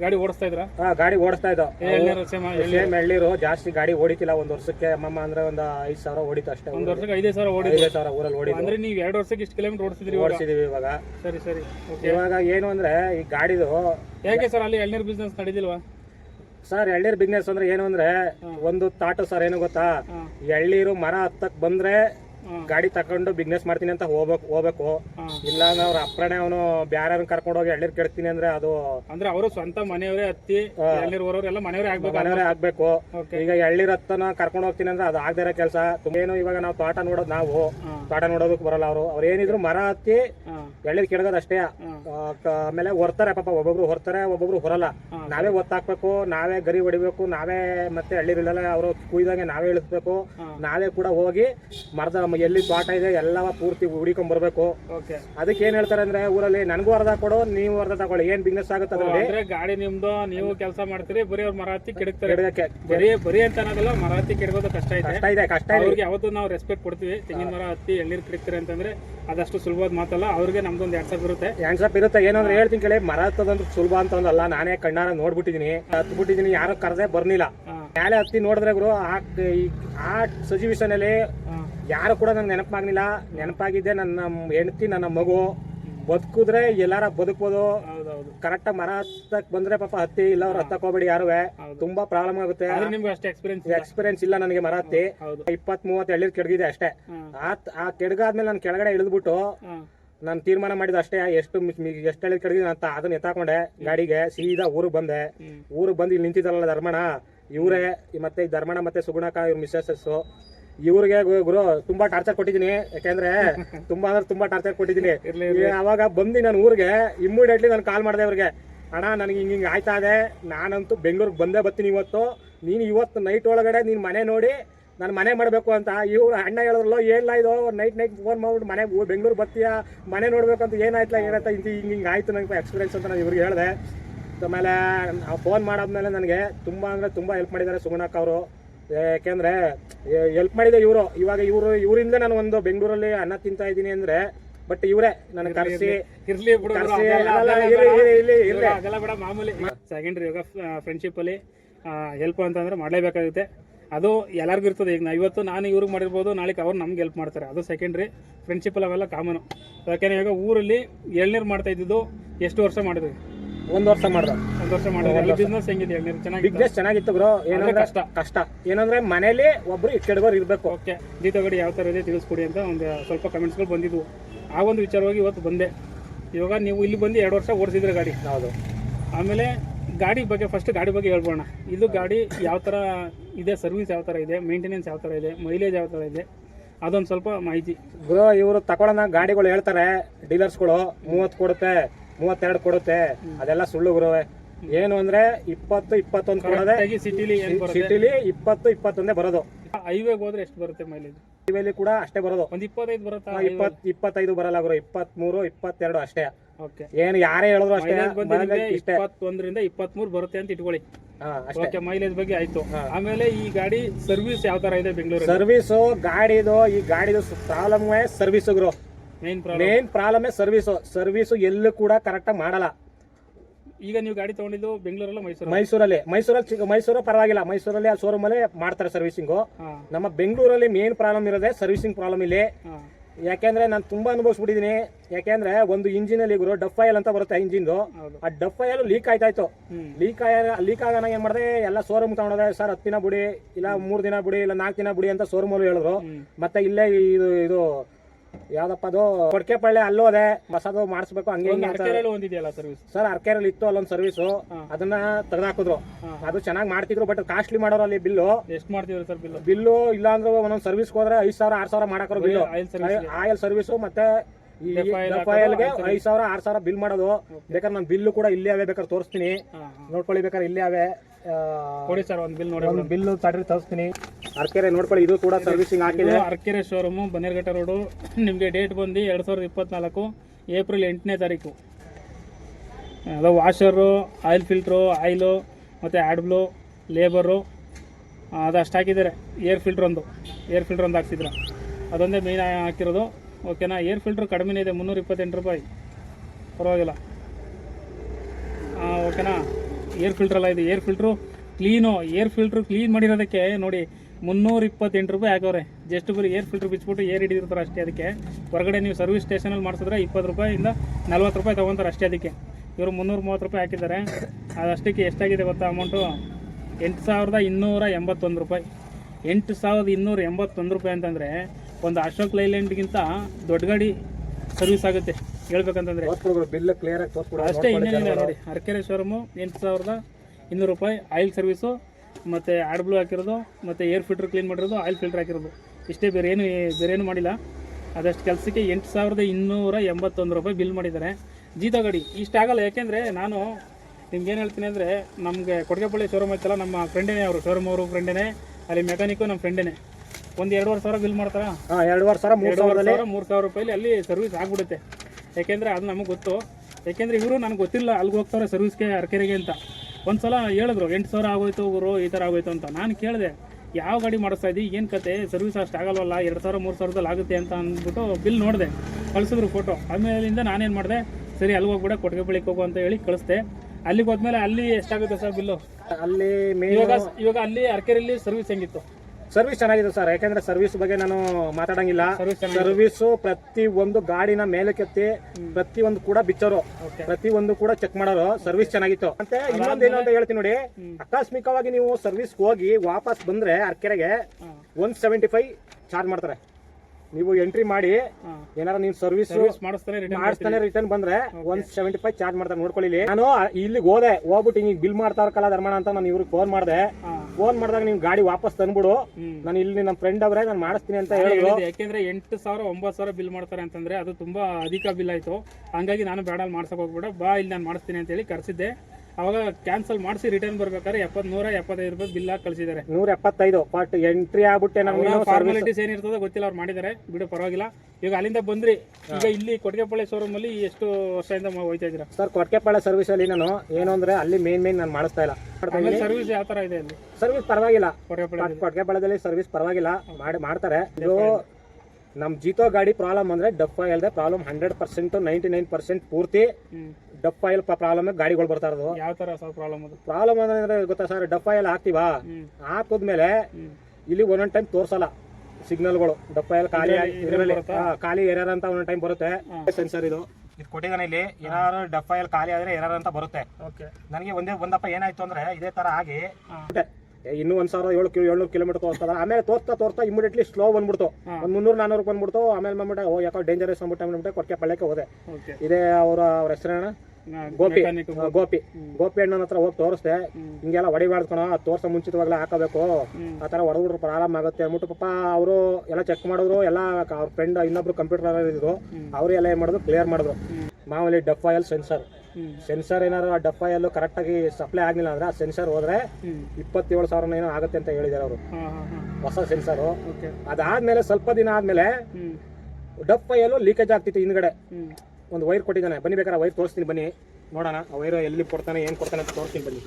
ಗಾಡಿ ಓಡಿಸ್ತಾ ಇದ್ರ? ಗಾಡಿ ಓಡಿಸ್ತಾ ಇದ್ದೋ. ಸೇಮ ಎಳ್ನೀರು ಜಾಸ್ತಿ ಗಾಡಿ ಓಡಿತಿಲ್ಲ ಒಂದು ವರ್ಷಕ್ಕೆ ಅಮ್ಮಮ್ಮ ಅಂದ್ರೆ ಒಂದು ಐದು ಸಾವಿರ ಓಡಿತು ಅಷ್ಟೇ ಒಂದು ವರ್ಷಕ್ಕೆ ಐದೇ ಸಾವಿರ ಓಡಿ ಐದೇ ಸಾವಿರ ಊರಲ್ಲಿ ಓಡಿ ಅಂದ್ರೆ ನೀವು ಎರಡು ವರ್ಷಕ್ಕೆ ಇಷ್ಟು ಕಿಲೋಮೀಟರ್ ಓಡಿಸಿದ್ರಿ ಇವಾಗ? ಓಡಿಸಿದೀವಿ ಇವಾಗ. ಸರಿ ಸರಿ. ಇವಾಗ ಏನು ಅಂದ್ರೆ ಈ ಗಾಡಿದು ಯಾಕೆ ಸರ್ ಅಲ್ಲಿ ಎಳ್ನೀರ್ ಬಿಸ್ನೆಸ್ ನಡೀದಿಲ್ವಾ ಸರ್ ಎಳ್ಳೀರ್ ಬಿಸ್ನೆಸ್ ಅಂದ್ರೆ ಏನು ಅಂದ್ರೆ ಒಂದು ತಾಟು ಸರ್ ಏನು ಗೊತ್ತಾ? ಎಳ್ಳೀರು ಮರ ಹತ್ತಕ್ ಬಂದ್ರೆ ಗಾಡಿ ತಕೊಂಡು ಬಿಸ್ನೆಸ್ ಮಾಡ್ತೀನಿ ಅಂತ ಹೋಗ್ಬೇಕು ಹೋಗ್ಬೇಕು. ಇಲ್ಲ ಅಂದ್ರೆ ಅವ್ರ ಅಪ್ಪಣೆ ಅವನು ಬ್ಯಾರ ಕರ್ಕೊಂಡು ಹೋಗಿ ಎಳ್ಳೀರ್ ಕೆಡ್ತೀನಿ ಅಂದ್ರೆ ಅದು ಅಂದ್ರೆ ಅವರು ಸ್ವಂತ ಮನೆಯವರೇ ಹತ್ತಿ ಎಳ್ನೀರು ಎಲ್ಲ ಮನೆಯವರೇ ಆಗ್ಬೇಕು ಮನೆಯವರೇ ಆಗ್ಬೇಕು. ಈಗ ಎಳ್ಳೀರ್ ಹತ್ತನ ಕರ್ಕೊಂಡು ಹೋಗ್ತೀನಿ ಅಂದ್ರೆ ಅದು ಆಗದೇ ಇರೋ ಕೆಲಸ. ಏನು ಇವಾಗ ನಾವು ತೋಟ ನೋಡೋದು ನಾವು ತೋಟ ನೋಡೋದಕ್ಕೆ ಬರಲ್ಲ ಅವರು. ಅವ್ರು ಏನಿದ್ರು ಮರ ಹತ್ತಿ ಎಳ್ಳಿರ್ ಕೆಡಗೋದು ಅಷ್ಟೇ. ಆಮೇಲೆ ಹೊರ್ತಾರೆ ಪಾಪ ಒಬ್ಬೊಬ್ರು ಹೊರ್ತಾರೆ ಒಬ್ಬೊಬ್ರು ಹೊರಲ್ಲ. ನಾವೇ ಒತ್ತಾಕ್ಬೇಕು ನಾವೇ ಗರಿ ಹೊಡಿಬೇಕು ನಾವೇ ಮತ್ತೆ ಹಳ್ಳಿರಲ್ಲೆಲ್ಲ ಅವರು ಕುಯ್ದಂಗೆ ನಾವೇ ಇಳಿಸ್ಬೇಕು. ನಾವೇ ಕೂಡ ಹೋಗಿ ಮರದ ಮ- ಎಲ್ಲಿ ತೋಟ ಇದೆ ಎಲ್ಲವ ಪೂರ್ತಿ ಹುಡಿಕೊಂಡ್ ಬರ್ಬೇಕು ಓಕೆ. ಅದಕ್ಕೆ ಏನ್ ಹೇಳ್ತಾರೆ ಅಂದ್ರೆ ಊರಲ್ಲಿ ನನಗೂ ಅರ್ಧ ಕೊಡು ನೀವು ಅರ್ಧ ತಗೊಳ್ಳಿ. ಏನ್ ಬಿಸ್ನೆಸ್ ಆಗುತ್ತೆ ಅದ್ರಲ್ಲಿ? ಅಂದ್ರೆ ಗಾಡಿ ನಿಮ್ದು ನೀವು ಕೆಲಸ ಮಾಡ್ತೀರಿ ಬರೀ ಅವ್ರ ಮರಾತಿ ಕೆಡಕ್ತಾರೆ ಕೆಡಗಕ್ಕೆ ಬರೀ ಬರೀ ಅಂತ ಅನ್ನೋದಲ್ಲ ಮರಾತಿ ಕೆಡಗೋದು ಕಷ್ಟ ಐತೆ ಕಷ್ಟ ಇದೆ ಕಷ್ಟ ಇದೆ. ಅವ್ರಿಗೆ ಯಾವತ್ತೂ ನಾವು ರೆಸ್ಪೆಕ್ಟ್ ಕೊಡ್ತೀವಿ. ತೆಂಗಿನ ಮರ ಹತ್ತಿ ಎಳ್ನೀರು ಕಿಡಿಕ್ತಾರೆ ಅಂತಂದ್ರೆ ಅದಷ್ಟು ಸುಲಭದ ಮಾತಲ್ಲ ಅವ್ರಿಗೆ ನಮ್ದೊಂದು ಸಾವಿರ ಇರುತ್ತೆ. ಹ್ಯಾಂಡ್ಸಪ್ ಇರುತ್ತೆ. ಏನಂದ್ರೆ ಹೇಳ್ತೀನಿ ಕೇಳಿ ಮರ ಹತ್ತದಂದ್ರೆ ಸುಲಭ ಅಂತ ಒಂದಲ್ಲ ನಾನೇ ಕಣ್ಣಾರ ನೋಡ್ಬಿಟ್ಟಿದೀನಿ. ಹತ್ಬಿಟ್ಟಿದೀನಿ ಯಾರು ಕರೆದೇ ಬರ್ನಿಲ್ಲ ಹಾಂ. ಮೇಲೆ ಹತ್ತಿ ನೋಡಿದ್ರೆ ಗುರು ಆ ಆ ಸಜಿವಿಷನ್ ಅಲ್ಲಿ ಯಾರು ಕೂಡ ನನ್ಗೆ ನೆನಪಾಗ್ಲಿಲ್ಲ. ನೆನಪಾಗಿದ್ದೆ ನನ್ನ ಹೆಂಡತಿ ನನ್ನ ಮಗು. ಬದುಕಿದ್ರೆ ಎಲ್ಲಾರ ಬದುಕ್ಬೋದು. ಕರೆಕ್ಟ್ ಮರ ಹತ್ತಕ್ ಬಂದ್ರೆ ಪಾಪ ಹತ್ತಿ ಇಲ್ಲ ಅವ್ರು ಹತ್ತಕ್ ಹೋಗ್ಬೇಡಿ ಯಾರುವೆ. ಹೌದು. ತುಂಬಾ ಪ್ರಾಬ್ಲಮ್ ಆಗುತ್ತೆ. ಎಕ್ಸ್ಪೀರಿಯನ್ಸ್ ಎಕ್ಸ್ಪೀರಿಯನ್ಸ್ ಇಲ್ಲ. ನನಗೆ ಮರ ಹತ್ತಿ. ಇಪ್ಪತ್ ಮೂವತ್ತು ಎಳ್ಳಿರ್ ಕೆಡಗಿದೆ ಅಷ್ಟೇ. ಆತ್ ಆ ಕೆಡ್ಗಾದ್ಮೇಲೆ ನಾನು ಕೆಳಗಡೆ ಇಳಿದ್ಬಿಟ್ಟು ನಾನು ತೀರ್ಮಾನ ಮಾಡಿದ ಅಷ್ಟೇ ಎಷ್ಟು ಎಷ್ಟು ಎಳ್ಳಿರ್ ಕೆಡಗಿದೆ ಅಂತ ಅದನ್ನ ಎತ್ತಾಕೊಂಡೆ ಗಾಡಿಗೆ. ಸೀದಾ ಊರಿಗೆ ಬಂದೆ. ಊರಿಗೆ ಬಂದು ಇಲ್ಲಿ ನಿಂತಿದ್ದಲ್ಲ ಧರ್ಮಣ ಇವರೇ ಮತ್ತೆ ಧರ್ಮಣ ಮತ್ತೆ ಸುಗುಣಕ ಇವ್ರ ಮಿಸ್ಸಸ್ ಇವ್ರಿಗೆ ಗುರು ತುಂಬಾ ಟಾರ್ಚರ್ ಕೊಟ್ಟಿದ್ದೀನಿ. ಯಾಕೆಂದ್ರೆ ತುಂಬಾ ಅಂದ್ರೆ ತುಂಬಾ ಟಾರ್ಚರ್ ಕೊಟ್ಟಿದ್ದೀನಿ. ಅವಾಗ ಬಂದು ನಾನು ಊರಿಗೆ ಇಮ್ಮಿಡಿಯೇಟ್ಲಿ ನಾನು ಕಾಲ್ ಮಾಡಿದೆ ಇವ್ರಿಗೆ. ಅಣ್ಣ ನನಗೆ ಹಿಂಗೆ ಹಿಂಗೆ ಆಯ್ತಾ ಇದೆ. ನಾನಂತೂ ಬೆಂಗಳೂರಿಗೆ ಬಂದೇ ಬರ್ತೀನಿ ಇವತ್ತು. ನೀನು ಇವತ್ತು ನೈಟ್ ಒಳಗಡೆ ನೀನು ಮನೆ ನೋಡಿ ನಾನು ಮನೆ ಮಾಡಬೇಕು ಅಂತ. ಇವ್ರು ಅಣ್ಣ ಹೇಳಿದ್ರಲ್ಲ ಏನಿಲ್ಲ ಇದು? ನೈಟ್ ನೈಟ್ ಫೋನ್ ಮಾಡ್ಬಿಟ್ಟು ಮನೆ ಬೆಂಗಳೂರು ಬರ್ತೀಯಾ? ಮನೆ ನೋಡ್ಬೇಕು ಅಂತ ಏನಾಯ್ತಲ್ಲ ಏನಾಯ್ತಾ ಹಿಂಗೆ ಹಿಂಗೆ ಆಯ್ತು ನನಗೆ ಎಕ್ಸ್ಪೀರಿಯನ್ಸ್ ಅಂತ ನಾನು ಇವ್ರಿಗೆ ಹೇಳಿದೆ. ಆಮೇಲೆ ಫೋನ್ ಮಾಡಾದ್ಮೇಲೆ ನನಗೆ ತುಂಬ ಅಂದರೆ ತುಂಬ ಹೆಲ್ಪ್ ಮಾಡಿದ್ದಾರೆ ಸುಗುಣಕ್ಕ ಅವರು. ಯಾಕೆಂದರೆ ಹೆಲ್ಪ್ ಮಾಡಿದ ಇವರು. ಇವಾಗ ಇವರು ಇವರಿಂದ ನಾನು ಒಂದು ಬೆಂಗಳೂರಲ್ಲಿ ಅನ್ನ ತಿಂತಾ ಇದ್ದೀನಿ ಅಂದರೆ ಬಟ್ ಇವರೇ ನನಗೆ ಕರೆಸಿ ಇರ್ಲಿ. ಬಿಡು ಅದೆಲ್ಲ- ಬೇಡ. ಮಾಮೂಲಿ. ಸೆಕೆಂಡ್ರಿ ಇವಾಗ ಫ್ರೆಂಡ್ಶಿಪ್ ಅಲ್ಲಿ ಹೆಲ್ಪ್ ಅಂತಂದ್ರೆ ಮಾಡಲೇಬೇಕಾಗುತ್ತೆ. ಅದು ಎಲ್ಲರಿಗೂ ಇರ್ತದೆ. ಈಗ ನಾ ಇವತ್ತು ನಾನು ಇವ್ರಿಗೆ ಮಾಡಿರ್ಬೋದು ನಾಳೆ ಅವ್ರು ನಮ್ಗೆ ಹೆಲ್ಪ್ ಮಾಡ್ತಾರೆ. ಅದು ಸೆಕೆಂಡ್ರಿ ಫ್ರೆಂಡ್ಶಿಪ್ ಅವೆಲ್ಲ ಕಾಮನು ಯಾಕೆಂದ್ರೆ ಇವಾಗ ಊರಲ್ಲಿ ಎಳ್ನೀರು ಮಾಡ್ತಾ ಇದ್ದಿದ್ದು ಎಷ್ಟು ವರ್ಷ ಮಾಡಿದ್ವಿ? ಒಂದ್ ವರ್ಷ ಮಾಡ್ದ ಒಂದು ವರ್ಷ ಮಾಡಿದ್ರೆ ಬಿಸ್ನೆಸ್ ಹೆಂಗಿದೆ ಚೆನ್ನಾಗಿ ಬಿಗ್ನೆಸ್ ಚೆನ್ನಾಗಿತ್ತು ಬ್ರೋ ಏನಂದ್ರೆ ಕಷ್ಟ. ಕಷ್ಟ. ಏನಂದ್ರೆ ಮನೇಲಿ ಒಬ್ರು ಕೆಡಗೋರು ಇರ್ಬೇಕು. ಓಕೆ. ಜೀತಗಡಿ ಯಾವ ಥರ ಇದೆ ತಿಳಿಸ್ಕೊಡಿ ಅಂತ ಒಂದು ಸ್ವಲ್ಪ ಕಮೆಂಟ್ಸ್ಗಳು ಬಂದಿದ್ವು. ಆ ಒಂದು ವಿಚಾರವಾಗಿ ಇವತ್ತು ಬಂದೆ. ಇವಾಗ ನೀವು ಇಲ್ಲಿ ಬಂದು ಎರಡು ವರ್ಷ ಓಡಿಸಿದ್ರೆ ಗಾಡಿ. ಹೌದು. ಆಮೇಲೆ ಗಾಡಿ ಬಗ್ಗೆ ಫಸ್ಟ್ ಗಾಡಿ ಬಗ್ಗೆ ಹೇಳ್ಬೋಣ. ಇದು ಗಾಡಿ ಯಾವ ಥರ ಇದೆ ಸರ್ವಿಸ್ ಯಾವ ಥರ ಇದೆ ಮೇಂಟೆನೆನ್ಸ್ ಯಾವ ಥರ ಇದೆ ಮೈಲೇಜ್ ಯಾವ ಥರ ಇದೆ ಅದೊಂದು ಸ್ವಲ್ಪ ಮಾಹಿತಿ. ಬ್ರೋ ಇವರು ತಗೊಳ್ಳೋಣ ಗಾಡಿಗಳು ಹೇಳ್ತಾರೆ ಡೀಲರ್ಸ್ಗಳು ಮೂವತ್ತು ಕೊಡುತ್ತೆ. ಮೂವತ್ತೆರಡು ಕೊಡುತ್ತೆ. ಅದೆಲ್ಲ ಸುಳ್ಳು ಗುರುವೆ. ಏನು ಅಂದ್ರೆ ಇಪ್ಪತ್ತು ಇಪ್ಪತ್ತೊಂದು ಕೊಡದೆ ಸಿಟಿಲಿ ಸಿಟಿಲಿ ಇಪ್ಪತ್ತು ಇಪ್ಪತ್ತೊಂದೇ ಬರೋದು. ಹೈವೇಗೆ ಹೋದ್ರೆ ಎಷ್ಟು ಬರುತ್ತೆ ಮೈಲೇಜ್ ಹೈವೇಲಿ ಕೂಡ ಅಷ್ಟೇ ಬರೋದು. ಒಂದು ಇಪ್ಪತ್ತೈದು ಬರುತ್ತಾ ಇಪ್ಪತ್ ಇಪ್ಪತ್ತೈದು ಬರಲ್ಲ ಗುರು. ಇಪ್ಪತ್ಮೂರು ಇಪ್ಪತ್ತೆರಡು ಅಷ್ಟೇ. ಏನು ಯಾರೇ ಹೇಳಿದ್ರು ಅಷ್ಟೇ. ಮೂರು ಇಪ್ಪತ್ತೊಂದರಿಂದ ಇಪ್ಪತ್ಮೂರು ಬರುತ್ತೆ ಅಂತ ಇಟ್ಕೊಳ್ಳಿ. ಓಕೆ ಮೈಲೇಜ್ ಬಗ್ಗೆ ಆಯ್ತು. ಆಮೇಲೆ ಈ ಗಾಡಿ ಸರ್ವಿಸ್ ಯಾವ ತರ ಇದೆ ಬೆಂಗಳೂರು ಸರ್ವಿಸು ಗಾಡಿದು ಈ ಗಾಡಿದು ಪ್ರಾಬ್ಲಮ್ ಸರ್ವಿಸ್ ಗುರು. ಮೇನ್ ಪ್ರಾಬ್ಲಮ್ ಸರ್ವಿಸು ಸರ್ವಿಸು ಎಲ್ಲೂ ಕೂಡ ಕರೆಕ್ಟಾಗಿ ಮಾಡಲ್ಲ. ಈಗ ನೀವು ಗಾಡಿ ತಗೊಂಡಿದ್ದು ಬೆಂಗಳೂರಲ್ಲ ಮೈಸೂರು ಮೈಸೂರಲ್ಲಿ. ಮೈಸೂರಲ್ಲಿ ಮೈಸೂರು ಪರವಾಗಿಲ್ಲ. ಮೈಸೂರಲ್ಲಿ ಆ ಶೋರೂಮ್ ಅಲ್ಲೇ ಮಾಡ್ತಾರೆ ಸರ್ವಿಸಿಂಗು ನಮ್ಮ ಬೆಂಗಳೂರಲ್ಲಿ ಮೇನ್ ಪ್ರಾಬ್ಲಮ್ ಇರೋದೇ ಸರ್ವಿಸಿಂಗ್ ಪ್ರಾಬ್ಲಮ್ ಇಲ್ಲಿ. ಯಾಕೆಂದ್ರೆ ನಾನು ತುಂಬಾ ಅನುಭವಿಸ್ಬಿಟ್ಟಿದ್ದೀನಿ ಯಾಕೆಂದ್ರೆ ಒಂದು ಇಂಜಿನ್ ಅಲ್ಲಿ ಗುರು ಡಫ್ ಆಯಿಲ್ ಅಂತ ಬರುತ್ತೆ ಇಂಜಿನ್ ಆ ಡಫ್ ಆಯಿಲ್ ಲೀಕ್ ಆಯ್ತಾಯ್ತು. ಇತ್ತು ಲೀಕ್ ಆಯ ಲೀಕ್ ಆಗೋಣ ಏನ್ ಮಾಡಿದೆ? ಎಲ್ಲ ಶೋರೂಮ್ ತಗೊಂಡೋದೆ ಸರ್ ಹತ್ತು ದಿನ ಬಿಡಿ ಇಲ್ಲ ಮೂರ್ ದಿನ ಬಿಡಿ ಇಲ್ಲ ನಾಲ್ಕು ದಿನ ಬಿಡಿ ಅಂತ ಶೋರೂಮ್ ಅಲ್ಲಿ ಹೇಳಿದ್ರು. ಮತ್ತೆ ಇಲ್ಲೇ ಇದು ಇದು ಯಾವ್ದಪ್ಪ ಅದು? ಕೊಡ್ಕೆಪಳ್ಳಿ ಅಲ್ಲೋದೆ ಹೊಸದು ಮಾಡಿಸ್ಬೇಕು ಹಂಗೆ ಒಂದು ಹಿಂಗೆ ಅಂತ. ಅರ್ಕೆರೆಲ್ಲ ಒಂದಿದೆಯಲ್ಲ ಸರ್ವಿಸ್ ಸರ್ ಅರ್ಕೆರಲ್ಲಿ ಇತ್ತು ಅಲ್ಲೊಂದು ಸರ್ವಿಸ್ ಅದನ್ನ ತೆಗೆದಾಕಿದ್ರು. ಅದು ಚೆನ್ನಾಗಿ ಮಾಡ್ತಿದ್ರು ಬಟ್ ಕಾಸ್ಟ್ಲಿ ಮಾಡೋರು ಅಲ್ಲಿ ಬಿಲ್ಲು. ಎಷ್ಟು ಮಾಡ್ತಿದ್ರು ಸರ್ ಬಿಲ್ ಬಿಲ್ಲು ಇಲ್ಲ ಅಂದ್ರೆ ಒಂದೊಂದು ಸರ್ವಿಸ್ ಹೋದ್ರೆ ಐದ್ ಸಾವಿರ ಆರ್ ಸಾವಿರ ಮಾಡಾಕೋರು bill oil service oil service ಮತ್ತೆ ಈ Def oil Def oil ಗೆ oil ಐದ್ ಸಾವಿರ ಆರ್ ಸಾವಿರ ಬಿಲ್ ಮಾಡೋದು. ಬೇಕಾದ್ರೆ ನಾನು ಬಿಲ್ಲು ಕೂಡ ಇಲ್ಲೇ ಅವೇ ಬೇಕಾದ್ರೆ ತೋರಿಸ್ತೀನಿ. ನೋಡ್ಕೊಳ್ಳಿ ಬೇಕಾದ್ರೆ ಇಲ್ಲೇ ಅವೇ ಕೊಡಿ ಸರ್ ಒಂದು ಬಿಲ್ ನೋಡಿ ಒಂದು ಬಿಲ್ಲು ತಡ್ರಿ ತರಿಸ್ತೀನಿ. ಅರ್ಕೆರೆ ನೋಡ್ಕೊಳ್ಳಿ, ಇದು ಕೂಡ ಸರ್ವಿಸಿಂಗ್ ಹಾಕಿದೆ. Arekere showroom Bannerghatta road. ನಿಮಗೆ ಡೇಟ್ ಬಂದು ಎರಡು ಸಾವಿರದ ಇಪ್ಪತ್ನಾಲ್ಕು, ಏಪ್ರಿಲ್ ಎಂಟನೇ ತಾರೀಕು. ಅದು ವಾಷರು ಆಯಿಲ್ ಫಿಲ್ಟ್ರು ಆಯಿಲು ಮತ್ತು ಆ್ಯಡ್ಬ್ಲು ಲೇಬರು ಅದು ಅಷ್ಟು ಹಾಕಿದ್ದಾರೆ ಏರ್ ಫಿಲ್ಟ್ರ್ ಒಂದು. ಏರ್ ಫಿಲ್ಟ್ರ್ ಒಂದು ಹಾಕ್ಸಿದ್ರೆ. ಅದೊಂದೇ ಮೇಯ್ನ್ ಹಾಕಿರೋದು. ಓಕೆನಾ ಏರ್ ಫಿಲ್ಟ್ರ್ ಕಡಿಮೆನೇ ಇದೆ ಮುನ್ನೂರ ಇಪ್ಪತ್ತೆಂಟು ರೂಪಾಯಿ. ಪರವಾಗಿಲ್ಲ. ಓಕೆನಾ ಏರ್ ಫಿಲ್ಟ್ರಲ್ಲ ಇದೆ. Air filter clean air filter clean ಮಾಡಿರೋದಕ್ಕೆ ನೋಡಿ ಮುನ್ನೂರ ಇಪ್ಪತ್ತೆಂಟು ರೂಪಾಯಿ ಹಾಕವ್ರೆ ಜಸ್ಟ್ ಬರೀ ಏರ್ ಫಿಲ್ಟರ್ ಬಿಚ್ಬಿಟ್ಟು ಏರ್ ಹಿಡಿದಿರ್ತಾರೆ ಅಷ್ಟೇ ಅದಕ್ಕೆ. ಹೊರಗಡೆ ನೀವು ಸರ್ವಿಸ್ ಸ್ಟೇಷನಲ್ಲಿ ಮಾಡಿಸಿದ್ರೆ ಇಪ್ಪತ್ತು ರೂಪಾಯಿಂದ ನಲ್ವತ್ತು ರೂಪಾಯಿ ತೊಗೊತಾರೆ ಅಷ್ಟೇ ಅದಕ್ಕೆ. ಇವರು ಮುನ್ನೂರ ಮೂವತ್ತು ರೂಪಾಯಿ ಹಾಕಿದ್ದಾರೆ. ಅದಷ್ಟಕ್ಕೆ ಎಷ್ಟಾಗಿದೆ ಗೊತ್ತಾ ಅಮೌಂಟು ಎಂಟು ಸಾವಿರದ ಇನ್ನೂರ ಎಂಬತ್ತೊಂದು ರೂಪಾಯಿ. ಎಂಟು ಸಾವಿರದ ಇನ್ನೂರ ಎಂಬತ್ತೊಂದು ರೂಪಾಯಿ ಅಂತಂದರೆ ಒಂದು ಅಶೋಕ್ ಲೈಲ್ಯಾಂಡ್ಗಿಂತ ದೊಡ್ಡ ಗಾಡಿ ಸರ್ವಿಸ್ ಆಗುತ್ತೆ. ಹೇಳ್ಬೇಕಂತಂದರೆ. ಬಿಲ್ ಕ್ಲಿಯರ್ ಅಷ್ಟೇ ಇನ್ನೇನಿಲ್ಲ ನೋಡಿ. ಅರಕೆರೆ ಶೋರೂಮು ಎಂಟು ಸಾವಿರದ ಇನ್ನೂರು ರೂಪಾಯಿ ಆಯಿಲ್ ಸರ್ವಿಸು ಮತ್ತು ಆಡ್ ಬ್ಲೂ ಹಾಕಿರೋದು ಮತ್ತು ಏರ್ ಫಿಲ್ಟ್ರ್ ಕ್ಲೀನ್ ಮಾಡಿರೋದು ಆಯಿಲ್ ಫಿಲ್ಟ್ರ್ ಹಾಕಿರೋದು. ಇಷ್ಟೇ ಬೇರೆ ಏನು ಬೇರೆ ಏನು ಮಾಡಿಲ್ಲ. ಅದಷ್ಟು ಕೆಲಸಕ್ಕೆ ಎಂಟು ಸಾವಿರದ ಇನ್ನೂರ ಎಂಬತ್ತೊಂದು ರೂಪಾಯಿ ಬಿಲ್ ಮಾಡಿದ್ದಾರೆ. ಜೀತ ಗಾಡಿ ಇಷ್ಟಾಗಲ್ಲ ಯಾಕೆಂದರೆ ನಾನು ನಿಮ್ಗೆ ಏನು ಹೇಳ್ತೀನಿ ಅಂದರೆ ನಮಗೆ ಕೊಡಗೆಪಳ್ಳಿ ಶೋರೂಮ್ ಐತಲ್ಲ ನಮ್ಮ ಫ್ರೆಂಡೇನೆ ಅವರು. ಶೋರೂಮ್ ಅವರು ಫ್ರೆಂಡೇನೇ ಅಲ್ಲಿ ಮೆಕ್ಯಾನಿಕ್ಕು ನಮ್ಮ ಫ್ರೆಂಡೇನೆ ಒಂದು ಎರಡುವರೆ ಸಾವಿರ ಬಿಲ್ ಮಾಡ್ತಾರಾ? ಹಾ ಎರಡುವರೆ ಸಾವಿರ ಮೂರು ಸಾವಿರ ಮೂರು ಸಾವಿರ ರೂಪಾಯಿಲಿ ಅಲ್ಲಿ ಸರ್ವಿಸ್ ಆಗಿಬಿಡುತ್ತೆ. ಯಾಕೆಂದರೆ ಅದು ನಮಗೆ ಗೊತ್ತು. ಯಾಕೆಂದರೆ ಇವರು ನನಗೆ ಗೊತ್ತಿಲ್ಲ ಅಲ್ಲಿಗೆ ಹೋಗ್ತಾರೆ ಸರ್ವಿಸ್ಗೆ ಅರ್ಕೆರೆಗೆ ಅಂತ. ಒಂದು ಸಲ ಹೇಳಿದ್ರು ಎಂಟು ಸಾವಿರ ಆಗೋಯ್ತು ಗುರು ಈ ಥರ ಆಗೋಯ್ತು ಅಂತ. ನಾನು ಕೇಳಿದೆ ಯಾವ ಗಾಡಿ ಮಾಡಿಸ್ತಾ ಇದ್ದೀವಿ ಏನು ಕತೆ? ಸರ್ವಿಸ್ ಅಷ್ಟು ಆಗಲ್ವಲ್ಲ ಎರಡು ಸಾವಿರ ಮೂರು ಸಾವಿರದಲ್ಲಿ ಆಗುತ್ತೆ ಅಂತ ಅಂದ್ಬಿಟ್ಟು ಬಿಲ್ ನೋಡಿದೆ ಕಳಿಸಿದ್ರು ಫೋಟೋ ಆಮೇಲಿಂದ ನಾನೇನು ಮಾಡಿದೆ ಸರಿ ಅಲ್ಲಿಗೆ ಹೋಗ್ಬಿಡ ಕೊಟ್ಟಿಗೆ ಬಳಿಗೆ ಹೋಗು ಅಂತ ಹೇಳಿ ಕಳಿಸ್ದೆ. ಅಲ್ಲಿಗೆ ಹೋದ್ಮೇಲೆ ಅಲ್ಲಿ ಎಷ್ಟಾಗುತ್ತೆ ಸರ್ ಬಿಲ್ಲು ಅಲ್ಲಿ ಇವಾಗ ಇವಾಗ ಅಲ್ಲಿ ಅರ್ಕೆರೆಯಲ್ಲಿ ಸರ್ವಿಸ್ ಹೆಂಗಿತ್ತು? ಸರ್ವಿಸ್ ಚೆನ್ನಾಗಿದೆ ಸರ್ ಯಾಕಂದ್ರೆ ಸರ್ವಿಸ್ ಬಗ್ಗೆ ನಾನು ಮಾತಾಡಂಗಿಲ್ಲ. ಸರ್ವಿಸ್ ಪ್ರತಿ ಒಂದು ಗಾಡಿನ ಮೇಲಕ್ಕೆತ್ತಿ ಪ್ರತಿ ಒಂದು ಕೂಡ ಬಿಚ್ಚೋರು. ಪ್ರತಿ ಒಂದು ಕೂಡ ಚೆಕ್ ಮಾಡೋರು. ಸರ್ವಿಸ್ ಚೆನ್ನಾಗಿತ್ತು. ಮತ್ತೆ ಇನ್ನೊಂದು ಏನು ಅಂತ ಹೇಳ್ತೀನಿ ನೋಡಿ. ಆಕಸ್ಮಿಕವಾಗಿ ನೀವು ಸರ್ವಿಸ್ ಹೋಗಿ ವಾಪಸ್ ಬಂದ್ರೆ ಅರ್ಕೆರೆಗೆ ಒನ್ ಸೆವೆಂಟಿ ಫೈವ್ ಚಾರ್ಜ್ ಮಾಡ್ತಾರೆ. ನೀವು ಎಂಟ್ರಿ ಮಾಡಿ ಏನಾರ ನೀವು ಸರ್ವಿಸ್ ಮಾಡಿಸ್ತಾನೆ ರಿಟರ್ನ್ ಬಂದ್ರೆ ಒನ್ ಸೆವೆಂಟಿ ಫೈವ್ ಚಾರ್ಜ್ ಮಾಡ್ತಾರೆ ನೋಡ್ಕೊಳ್ಳಿ ನಾನು ಇಲ್ಲಿಗೆ ಹೋದೆ ಹೋಗ್ಬಿಟ್ಟು ಹಿಂಗ್ ಬಿಲ್ ಮಾಡ್ತಾ ಇರ್ಕಲ್ಲ ಧರ್ಮಣ ಅಂತ ನಾನು ಇವ್ರಿಗೆ ಫೋನ್ ಮಾಡಿದೆ. ಫೋನ್ ಮಾಡಿದಾಗ ನೀವು ಗಾಡಿ ವಾಪಸ್ ತಂದ್ಬಿಡು. ನಾನು ಇಲ್ಲಿ ನಮ್ಮ ಫ್ರೆಂಡ್ ಅವರೇ ನಾನು ಮಾಡಿಸ್ತೀನಿ ಅಂತ ಹೇಳಿದ್ರು. ಹೇಳಿದೆ, ಯಾಕೆಂದ್ರೆ ಎಂಟು ಸಾವಿರ ಒಂಬತ್ತು ಸಾವಿರ ಬಿಲ್ ಮಾಡ್ತಾರೆ ಅಂತಂದ್ರೆ ಅದು ತುಂಬಾ ಅಧಿಕ ಬಿಲ್ ಆಯ್ತು. ಹಂಗಾಗಿ ನಾನು ಬೇಡ ಮಾಡ್ಸಕ್ ಹೋಗ್ಬಿಡ. ಬಾ ಇಲ್ಲಿ ನಾನು ಮಾಡಿಸ್ತೀನಿ ಅಂತ ಹೇಳಿ ಕರ್ಸಿದ್ದೆ. ಅವಾಗ ಕ್ಯಾನ್ಸಲ್ ಮಾಡಿಸಿ ರಿಟರ್ನ್ ಬರ್ಬೇಕಾದ್ರೆ ಎಪ್ಪತ್ ನೂರ ಎಪ್ಪತ್ತೈದು ರೂಪಾಯಿ ಬಿಲ್ ಹಾಕಿ ಕಳಿಸಿದ್ದಾರೆ. ನೂರ ಎಪ್ಪತ್ತೈದು ಬಟ್ ಎಂಟ್ರಿ ಆಗ್ಬಿಟ್ಟೆ ನಮ್ಗೆ ಫಾರ್ಮಾಲಿಟೀಸ್ ಏನಿರ್ತದೆ ಗೊತ್ತಿಲ್ಲ ಅವ್ರು ಮಾಡಿದ್ದಾರೆ. ಬಿಡು ಪರವಾಗಿಲ್ಲ. ಈಗ ಅಲ್ಲಿಂದ ಬಂದ್ರಿ. ಈಗ ಇಲ್ಲಿ ಕೊಟ್ಟಿಗೆಪಳ್ಳಿ ಶೋರೂಮ್ ಅಲ್ಲಿ ಎಷ್ಟು ವರ್ಷದಿಂದ ಹೋಯ್ತಾ ಇದ್ದೀರಾ ಸರ್ ಕೊಟ್ಕೆಪಾಳ್ಯ ಸರ್ವಿಸ್ ಅಲ್ಲಿ ನಾನು ಏನು ಅಂದ್ರೆ ಅಲ್ಲಿ ಮೇನ್ ಮೇನ್ ನಾನು ಮಾಡಿಸ್ತಾ ಇಲ್ಲ. ಸರ್ವಿಸ್ ಯಾವ ತರ ಇದೆ ಅಲ್ಲಿ? ಸರ್ವಿಸ್ ಪರವಾಗಿಲ್ಲ. ಕೊಟ್ಟಿಗೆಪಳ್ಳಿ ಕೊಟ್ಕೆಪಾಳ್ಯದಲ್ಲಿ ಸರ್ವಿಸ್ ಪರವಾಗಿಲ್ಲ. ಮಾಡಿ ಮಾಡ್ತಾರೆ. ಇದು ನಮ್ಮ ಜೀತೋ ಗಾಡಿ ಪ್ರಾಬ್ಲಮ್ ಅಂದ್ರೆ DEF oil problem hundred percent ninety nine percent ಪೂರ್ತಿ ಡಫ್ ಆಯಿಲ್ ಪ್ರಾಬ್ಲಮ್ ಗಾಡಿಗಳು ಬರ್ತಾ ಇರೋದು. ಯಾವ ತರ ಸರ್ ಪ್ರಾಬ್ಲಮ್ ಅದು? ಪ್ರಾಬ್ಲಮ್ ಅಂದ್ರೆ ಗೊತ್ತಾ ಸರ್ ಡಫ್ ಆಯಿಲ್ ಹಾಕ್ತಿವಾ? ಹಾಕಿದ್ಮೇಲೆ ಇಲ್ಲಿ ಒಂದೊಂದು ಟೈಮ್ ತೋರ್ಸಲ್ಲ ಸಿಗ್ನಲ್ಗಳು ಡಫ್ ಆಯಿಲ್ ಖಾಲಿ? ಖಾಲಿ ಏರಿಯರ್ ಅಂತ ಒಂದೊಂದು ಟೈಮ್ ಬರುತ್ತೆ. ಸೆನ್ಸರ್ ಇದು. ಇದು ಕೊಟ್ಟಿದ್ದಾನೆ ಇಲ್ಲಿ. ಏನಾದ್ರು ಡಫ್ ಆಯಿಲ್ ಖಾಲಿ ಆದ್ರೆ ಎರರ್ ಅಂತ ಬರುತ್ತೆ. ಓಕೆ. ನನಗೆ ಒಂದೇ ಒಂದಪ್ಪ ಏನಾಯ್ತು ಅಂದ್ರೆ ಇದೇ ತರ ಆಗಿ ಇನ್ನೂ ಒಂದ್ ಸಾವಿರ ಏಳು ಕಿಲೋ ಏಳ್ನೂರು ಕಿಲೋಮೀಟರ್ ತೋರಿಸ್ತದ ಆಮೇಲೆ ತೋರ್ತಾ ತೋರ್ತಾ ಇಮಿಡಿಯೇಟ್ಲಿ ಸ್ಲೋ ಬಂದ್ಬಿಡ್ತು. ಒಂದ್ ಮುನ್ನೂರು ನಾನೂರು ಬಂದ್ಬಿಡ್ತು. ಆಮೇಲೆ ಬಂದ್ಬಿಟ್ಟು ಓ ಯಾಕೋ ಡೇಂಜರಸ್ ಅಂದ್ಬಿಟ್ಟು ಅಂದ್ಬಿಟ್ಟು ಕೊಟ್ಟೆ ಪಳ್ಳಕ್ಕೆ ಹೋದೆ. ಇದೇ ಅವರ ಅವ್ರ ಹೆಸರೇನ ಗೋಪಿ. ಗೋಪಿ. ಗೋಪಿ ಅಣ್ಣನ ಹತ್ರ ಹೋಗಿ ತೋರಿಸ್ದೆ. ಹಿಂಗೆಲ್ಲ ಹೊಡಿಬಾರ್ದು ಕಣ ತೋರ್ಸ ಮುಂಚಿತವಾಗ್ಲೇ ಹಾಕಬೇಕು. ಆ ಥರ ಹೊಡೆದ್ಬಿಟ್ರೆ ಪ್ರಾಬ್ಲಮ್ ಆಗುತ್ತೆ ಅಂದ್ಬಿಟ್ಟು ಪಾಪ ಅವರು ಎಲ್ಲ ಚೆಕ್ ಮಾಡಿದ್ರು ಎಲ್ಲ ಅವ್ರ ಫ್ರೆಂಡ್ ಇನ್ನೊಬ್ರು ಕಂಪ್ಯೂಟರ್ ಇದ್ರು. ಅವರು ಎಲ್ಲ ಏನು ಮಾಡಿದ್ರು ಕ್ಲಿಯರ್ ಮಾಡಿದ್ರು. ಮಾಮೂಲಿ ಡಫ್ ಆಯಿಲ್ ಸೆನ್ಸರ್ ಸೆನ್ಸರ್ ಏನಾದ್ರು ಆ ಡಫ್ ಕರೆಕ್ಟ್ ಕರೆಕ್ಟಾಗಿ ಸಪ್ಲೈ ಆಗಲಿಲ್ಲ ಅಂದ್ರೆ ಆ ಸೆನ್ಸರ್ ಹೋದ್ರೆ ಇಪ್ಪತ್ತೇಳು ಸಾವಿರ ಏನೋ ಆಗುತ್ತೆ ಅಂತ ಹೇಳಿದಾರೆ ಅವರು. ಹೊಸ ಸೆನ್ಸರ್ ಓಕೆ ಅದಾದ್ಮೇಲೆ ಸ್ವಲ್ಪ ದಿನ ಆದ್ಮೇಲೆ ಡಫ್ ಆಯಿಲ್ ಲೀಕೇಜ್ ಆಗ್ತಿತ್ತು ಹಿಂದ್ಗಡೆ. ಒಂದು ವೈರ್ ಕೊಟ್ಟಿದ್ದಾನೆ. ಬನ್ನಿ ಬೇಕಾದ್ರೆ ವೈರ್ ತೋರಿಸ್ತೀನಿ ಬನ್ನಿ. ನೋಡೋಣ ಆ ವೈರ್ ಎಲ್ಲಿ ಕೊಡ್ತಾನೆ ಏನು ಕೊಡ್ತಾನೆ ಅಂತ ತೋರಿಸ್ತೀನಿ ಬನ್ನಿ.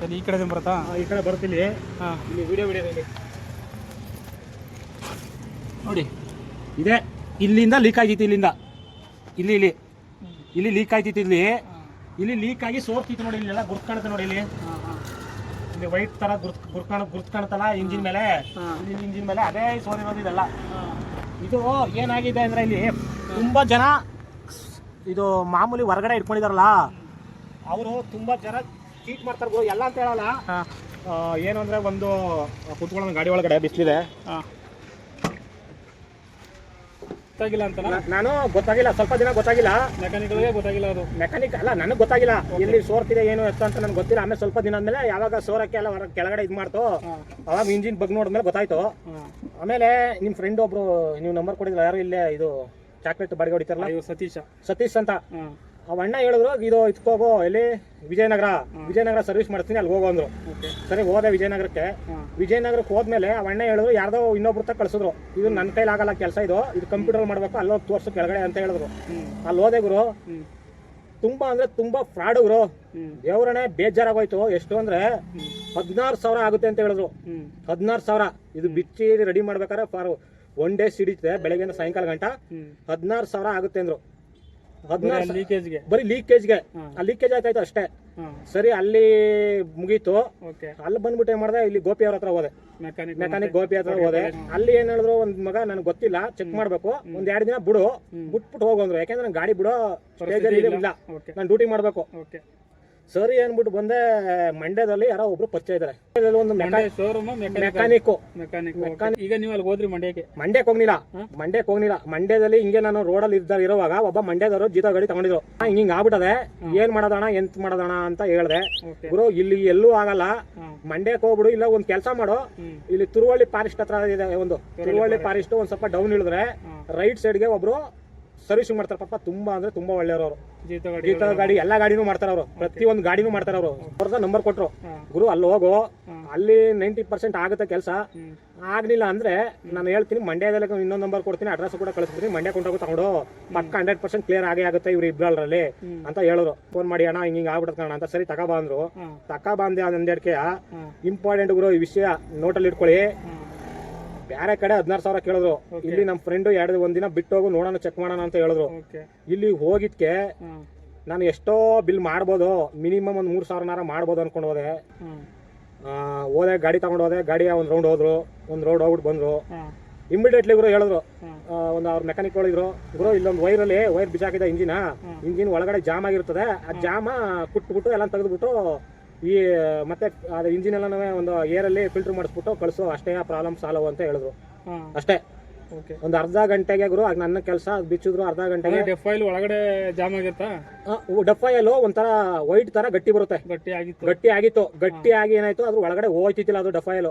ಸರಿ ಈ ಕಡೆ ಬರುತ್ತಾ? ಈ ಕಡೆ ಬರ್ತೀನಿ ಹಾಂ. ಇಲ್ಲಿ ವಿಡಿಯೋ ವಿಡಿಯೋ ನೋಡಿ. ಇದೆ. ಇಲ್ಲಿಂದ ಲೀಕ್ ಆಗಿತ್ತು ಇಲ್ಲಿಂದ. ಇಲ್ಲಿ ಇಲ್ಲಿ. ಇಲ್ಲಿ ಲೀಕ್ ಆಯ್ತಿತ್ತು ಇಲ್ಲಿ. ಇಲ್ಲಿ ಲೀಕ್ ಆಗಿ ಸೋರ್ತಿತ್ತು ನೋಡಿ ಇಲ್ಲೆಲ್ಲ ಗುರ್ತ್ ಕಾಣುತ್ತೆ ನೋಡಿ ಇಲ್ಲಿ. ಇಲ್ಲಿ ವೈಟ್ ತರ ಗುರ್ತ್ ಗುರ್ತ್ ಕಾಣ ಗುರ್ತ್ ಕಾಣುತ್ತಲ್ಲ ಇಂಜಿನ್ ಮೇಲೆ? ಇಲ್ಲಿ ಇಂಜಿನ್ ಮೇಲೆ ಅದೇ ಸೋರಿರೋದು ಇದೆಲ್ಲ. ಇದು ಏನಾಗಿದೆ ಅಂದ್ರೆ ಇಲ್ಲಿ ತುಂಬಾ ಜನ ಇದು ಮಾಮೂಲಿ ಹೊರಗಡೆ ಇಟ್ಕೊಂಡಿದಾರಲ್ಲ. ಅವರು ತುಂಬಾ ಜನ ಚೀಟ್ ಮಾಡ್ತಾರೆ ಎಲ್ಲ ಅಂತ ಹೇಳಲ್ಲ. ಏನು ಅಂದ್ರೆ ಒಂದು ಕುತ್ಕೊಳ್ಳೋ ಗಾಡಿ ಒಳಗಡೆ ಬಿಸಿಲಿದೆ. ಗೊತ್ತಾಗಿಲ್ಲ ಅಂತ ನಾನು ಗೊತ್ತಾಗಿಲ್ಲ ಸ್ವಲ್ಪ ದಿನ ಗೊತ್ತಾಗಿಲ್ಲ. ಮೆಕ್ಯಾನಿಕ್ಗಳಿಗೆ ಗೊತ್ತಾಗಿಲ್ಲ ಅದು. ಮೆಕ್ಯಾನಿಕ್ ಅಲ್ಲ ನನಗೆ ಗೊತ್ತಾಗಿಲ್ಲ. ಎಲ್ಲಿ ಸೋರ್ತಿದೆ ಏನು ಎತ್ತ ಅಂತ ನನಗೆ ಗೊತ್ತಿಲ್ಲ. ಆಮೇಲೆ ಸ್ವಲ್ಪ ದಿನ ಆದ್ಮೇಲೆ ಯಾವಾಗ ಸೋರಕ್ಕೆ ಎಲ್ಲ ಹೊರಗೆ ಕೆಳಗಡೆ ಇದು ಮಾಡ್ತು ಅವಾಗ ಇಂಜಿನ್ ಬಗ್ ನೋಡಿದ್ಮೇಲೆ ಗೊತ್ತಾಯ್ತು. ಆಮೇಲೆ ನಿಮ್ಮ ಫ್ರೆಂಡ್ ಒಬ್ರು ನೀವು ನಂಬರ್ ಕೊಡಿದ್ರೆ ಯಾರು ಇಲ್ಲೇ ಇದು ಚಾಕ್ಲೇಟ್ ಬಾಡಿಗೆ ಹೊಡಿತಾರಲ್ಲ? ಸತೀಶ. ಸತೀಶ್ ಅಂತ. ಹಾಂ ಅವ ಅಣ್ಣ ಹೇಳಿದ್ರು ಇದು ಇತ್ಕೋಗೋ ಎಲ್ಲಿ? ವಿಜಯನಗರ. ವಿಜಯನಗರ ಸರ್ವಿಸ್ ಮಾಡ್ತೀನಿ ಅಲ್ಲಿ ಹೋಗೋ ಅಂದ್ರು. ಸರಿ ಹೋದೆ ವಿಜಯನಗರಕ್ಕೆ. ವಿಜಯನಗರಕ್ಕೆ ಹೋದ್ಮೇಲೆ ಅವಣ್ಣ ಅಣ್ಣ ಹೇಳಿದ್ರು ಯಾರ್ದೋ ಇನ್ನೊಬ್ರು ತಕ್ಕ ಕಳ್ಸಿದ್ರು. ಇದು ನನ್ನ ಕೈಲಾಗಲ್ಲ ಕೆಲಸ ಇದು ಇದು ಕಂಪ್ಯೂಟರ್ ಮಾಡ್ಬೇಕು ಅಲ್ಲೋ ತೋರ್ಸು ಕೆಳಗಡೆ ಅಂತ ಹೇಳಿದ್ರು. ಅಲ್ಲಿ ಹೋದೆ ಗುರು. ತುಂಬಾ ಅಂದ್ರೆ ತುಂಬಾ ಫ್ರಾಡ್ ಗುರು. ದೇವ್ರನೇ ಬೇಜಾರಾಗೋಯ್ತು ಎಷ್ಟು ಅಂದ್ರೆ ಹದಿನಾರು ಸಾವಿರ ಆಗುತ್ತೆ ಅಂತ ಹೇಳಿದ್ರು. ಹದಿನಾರು ಸಾವಿರ. ಇದು ಬಿಚ್ಚಿ ರೆಡಿ ಮಾಡ್ಬೇಕಾದ್ರೆ ಫಾರ್ ಒನ್ ಡೇ ಸಿಡಿತೆ ಬೆಳಗ್ಗೆ ಸಾಯಂಕಾಲ ಗಂಟ. ಹದಿನಾರು ಸಾವಿರ ಆಗುತ್ತೆ ಅಂದ್ರು. ಲೀಕೇಜ್ಗೆ ಬರೀ ಲೀಕೇಜ್ಗೆ ಆ ಲೀಕೇಜ್ ಆಯ್ತಾಯ್ತು ಅಷ್ಟೇ. ಸರಿ ಅಲ್ಲಿ ಮುಗೀತು. ಅಲ್ಲಿ ಬಂದ್ಬಿಟ್ಟು ಏನ್ ಮಾಡ್ದೆ ಇಲ್ಲಿ ಗೋಪಿ ಅವ್ರ ಹತ್ರ ಹೋದೆ. ಮೆಕ್ಯಾನಿಕ್ ಗೋಪಿ ಹತ್ರ ಹೋದೆ. ಅಲ್ಲಿ ಏನ್ ಹೇಳಿದ್ರು ಒಂದ್ ಮಗ ನನ್ಗೆ ಗೊತ್ತಿಲ್ಲ ಚೆಕ್ ಮಾಡ್ಬೇಕು. ಒಂದ್ ಎರಡು ದಿನ ಬಿಡು. ಬಿಟ್ಬಿಟ್ಟು ಹೋಗಂದ್ರು ಯಾಕಂದ್ರೆ ನನ್ ಗಾಡಿ ಬಿಡೋ ಇಲ್ಲ. ನಾನು ಡ್ಯೂಟಿ ಮಾಡ್ಬೇಕು. ಸರಿ ಅನ್ಬಿಟ್ಟು ಬಂದೆ ಮಂಡ್ಯದಲ್ಲಿ ಯಾರೋ ಒಬ್ರು ಪರಿಚಯ ಇದಾರೆ. ಒಂದು ಮೆಕಾನಿಕ್ ಶೋರೂಮ್ ಮೆಕ್ಯಾನಿಕ್ ಈಗ ನೀವು ಅಲ್ಲಿ ಹೋದ್ರಿ ಮಂಡ್ಯಕ್ಕೆ? ಮಂಡ್ಯಕ್ಕೆ ಹೋಗ್ಲಿಲ್ಲ ಹ್ಮ್. ಮಂಡ್ಯಕ್ಕೆ ಹೋಗ್ಲಿಲ್ಲ ಮಂಡ್ಯದಲ್ಲಿ ಹಿಂಗೆ ನಾನು ರೋಡಲ್ಲಿ ಇದ್ದ ಇರುವಾಗ ಒಬ್ಬ ಮಂಡ್ಯದವರು ಜೀತ ಗಾಡಿ ತಗೊಂಡಿದ್ರು. ಹಿಂಗ್ ಹಿಂಗ್ ಆಗ್ಬಿಟ್ಟದೆ. ಏನ್ ಮಾಡೋದಣ ಎಂತ ಮಾಡೋದಣ ಅಂತ ಹೇಳ್ದೆ. ಗುರು ಇಲ್ಲಿ ಎಲ್ಲೂ ಆಗಲ್ಲ. ಮಂಡ್ಯಕ್ಕೆ ಹೋಗ್ಬಿಡು ಇಲ್ಲ ಒಂದ್ ಕೆಲಸ ಮಾಡು. ಇಲ್ಲಿ ತುರುವಳ್ಳಿ ಪಾರಿಸ್ಟ್ ಹತ್ರ ಇದೆ ಒಂದು. ತುರುವಳ್ಳಿ ಫಾರೆಸ್ಟ್ ಒಂದ್ ಸ್ವಲ್ಪ ಡೌನ್ ಇಳಿದ್ರೆ ರೈಟ್ ಸೈಡ್ಗೆ ಒಬ್ರು ಸರ್ವಿಸಿಂಗ್ ಮಾಡ್ತಾರೆ ಪಾಪ ತುಂಬಾ ಅಂದ್ರೆ ತುಂಬಾ ಒಳ್ಳೆಯವರು ಜೀತ ಗಾಡಿ ಎಲ್ಲಾ ಗಾಡಿನೂ ಮಾಡ್ತಾರೆ ಅವರು. ಪ್ರತಿ ಒಂದು ಗಾಡಿನೂ ಮಾಡ್ತಾರೆ ಅವರು. ಅವ್ರದ ನಂಬರ್ ಕೊಟ್ರು. ಗುರು ಅಲ್ಲಿ ಹೋಗು. ಅಲ್ಲಿ ನೈಂಟಿ ಪರ್ಸೆಂಟ್ ಆಗುತ್ತೆ ಕೆಲಸ. ಆಗ್ಲಿಲ್ಲ ಅಂದ್ರೆ ನಾನು ಹೇಳ್ತೀನಿ ಮಂಡ್ಯದಲ್ಲಿ ಇನ್ನೊಂದು ನಂಬರ್ ಕೊಡ್ತೀನಿ ಅಡ್ರೆಸ್ ಕೂಡ ಕಳಿಸ್ತೀನಿ ಮಂಡ್ಯ ಕೊಂಡೋಗಿ ತಗೊಂಡು ಪಕ್ಕ ಹಂಡ್ರೆಡ್ ಪರ್ಸೆಂಟ್ ಕ್ಲಿಯರ್ ಆಗೇ ಆಗುತ್ತೆ ಇವ್ರು ಇಬ್ಬರಲ್ಲಿ ಅಂತ ಹೇಳೋರು. ಫೋನ್ ಮಾಡಿ ಅಣ್ಣ ಹಿಂಗೆ ಆಗ್ಬಿಡುತ್ತೆ ಅಣ್ಣ ಅಂತ ಸರಿ ತಕ ಬಂದ್ರು ಅಂದ್ರು ತಕ ಬಂದೆ ಅಂದೇಡ್ಕೆ ಹಾಂ. ಇಂಪಾರ್ಟೆಂಟ್ ಗುರು ಈ ವಿಷಯ ನೋಟಲ್ಲಿ ಇಟ್ಕೊಳ್ಳಿ. ಬೇರೆ ಕಡೆ ಹದಿನಾರು ಸಾವಿರ ಕೇಳಿದ್ರು. ಇಲ್ಲಿ ನಮ್ಮ ಫ್ರೆಂಡ್ ಎರಡು ಒಂದಿನ ಬಿಟ್ಟು ಹೋಗು ನೋಡೋಣ ಚೆಕ್ ಮಾಡೋಣ ಅಂತ ಹೇಳಿದ್ರು. ಇಲ್ಲಿ ಹೋಗಿದ್ಕೆ ನಾನು ಎಷ್ಟೋ ಬಿಲ್ ಮಾಡ್ಬೋದು ಮಿನಿಮಮ್ ಒಂದು ಮೂರು ಸಾವಿರನಾರ ಮಾಡ್ಬೋದು ಅನ್ಕೊಂಡು ಹೋದೆ. ಹೋದೆ ಗಾಡಿ ತಗೊಂಡು ಹೋದೆ ಗಾಡಿಯ ಒಂದು ರೌಂಡ್ ಹೋದ್ರು ಒಂದು ರೌಂಡ್ ಹೋಗ್ಬಿಟ್ಟು ಬಂದ್ರು. ಇಮಿಡಿಯೇಟ್ಲಿ ಇವರು ಹೇಳಿದ್ರು ಒಂದು ಅವ್ರ ಮೆಕ್ಯಾನಿಕ್ ಹೇಳಿದ್ರು ಗುರು ಇಲ್ಲೊಂದು ವೈರಲ್ಲಿ ವೈರ್ ಬಿಸಾಕಿದೆ ಇಂಜಿನ ಇಂಜಿನ್ ಒಳಗಡೆ ಜಾಮ್ ಆಗಿರ್ತದೆ. ಆ ಜಾಮ ಕುಟ್ಬಿಟ್ಟು ಎಲ್ಲ ತೆಗೆದ್ಬಿಟ್ಟು ಈ ಮತ್ತೆ ಅದು ಇಂಜಿನ್ ಎಲ್ಲ ಒಂದು ಏರಲ್ಲಿ ಫಿಲ್ಟರ್ ಮಾಡಿಸ್ಬಿಟ್ಟು ಕಳಿಸು ಅಷ್ಟೇ ಪ್ರಾಬ್ಲಮ್ ಸಾಲವು ಅಂತ ಹೇಳಿದ್ರು. ಅಷ್ಟೇ. ಒಂದು ಅರ್ಧ ಗಂಟೆಗೆ ಗುರು ಆಗ ನನ್ನ ಕೆಲಸ ಬಿಚ್ಚಿದ್ರು ಅರ್ಧ ಗಂಟೆಗೆ ಡೆಫೈಲ್ ಒಳಗಡೆ ಜಾಮ್ ಆಗಿತ್ತಾ? ಡೆಫೈಲ್ ಒಂಥರ ವೈಟ್ ತರ ಗಟ್ಟಿ ಬರುತ್ತೆ. ಗಟ್ಟಿ ಆಗಿತ್ತು. ಗಟ್ಟಿ ಆಗಿತ್ತು. ಗಟ್ಟಿ ಆಗಿ ಏನಾಯ್ತು ಅದ್ರ ಒಳಗಡೆ ಹೋಯ್ತಿತ್ತಿಲ್ಲ ಅದು ಡೆಫೈಲ್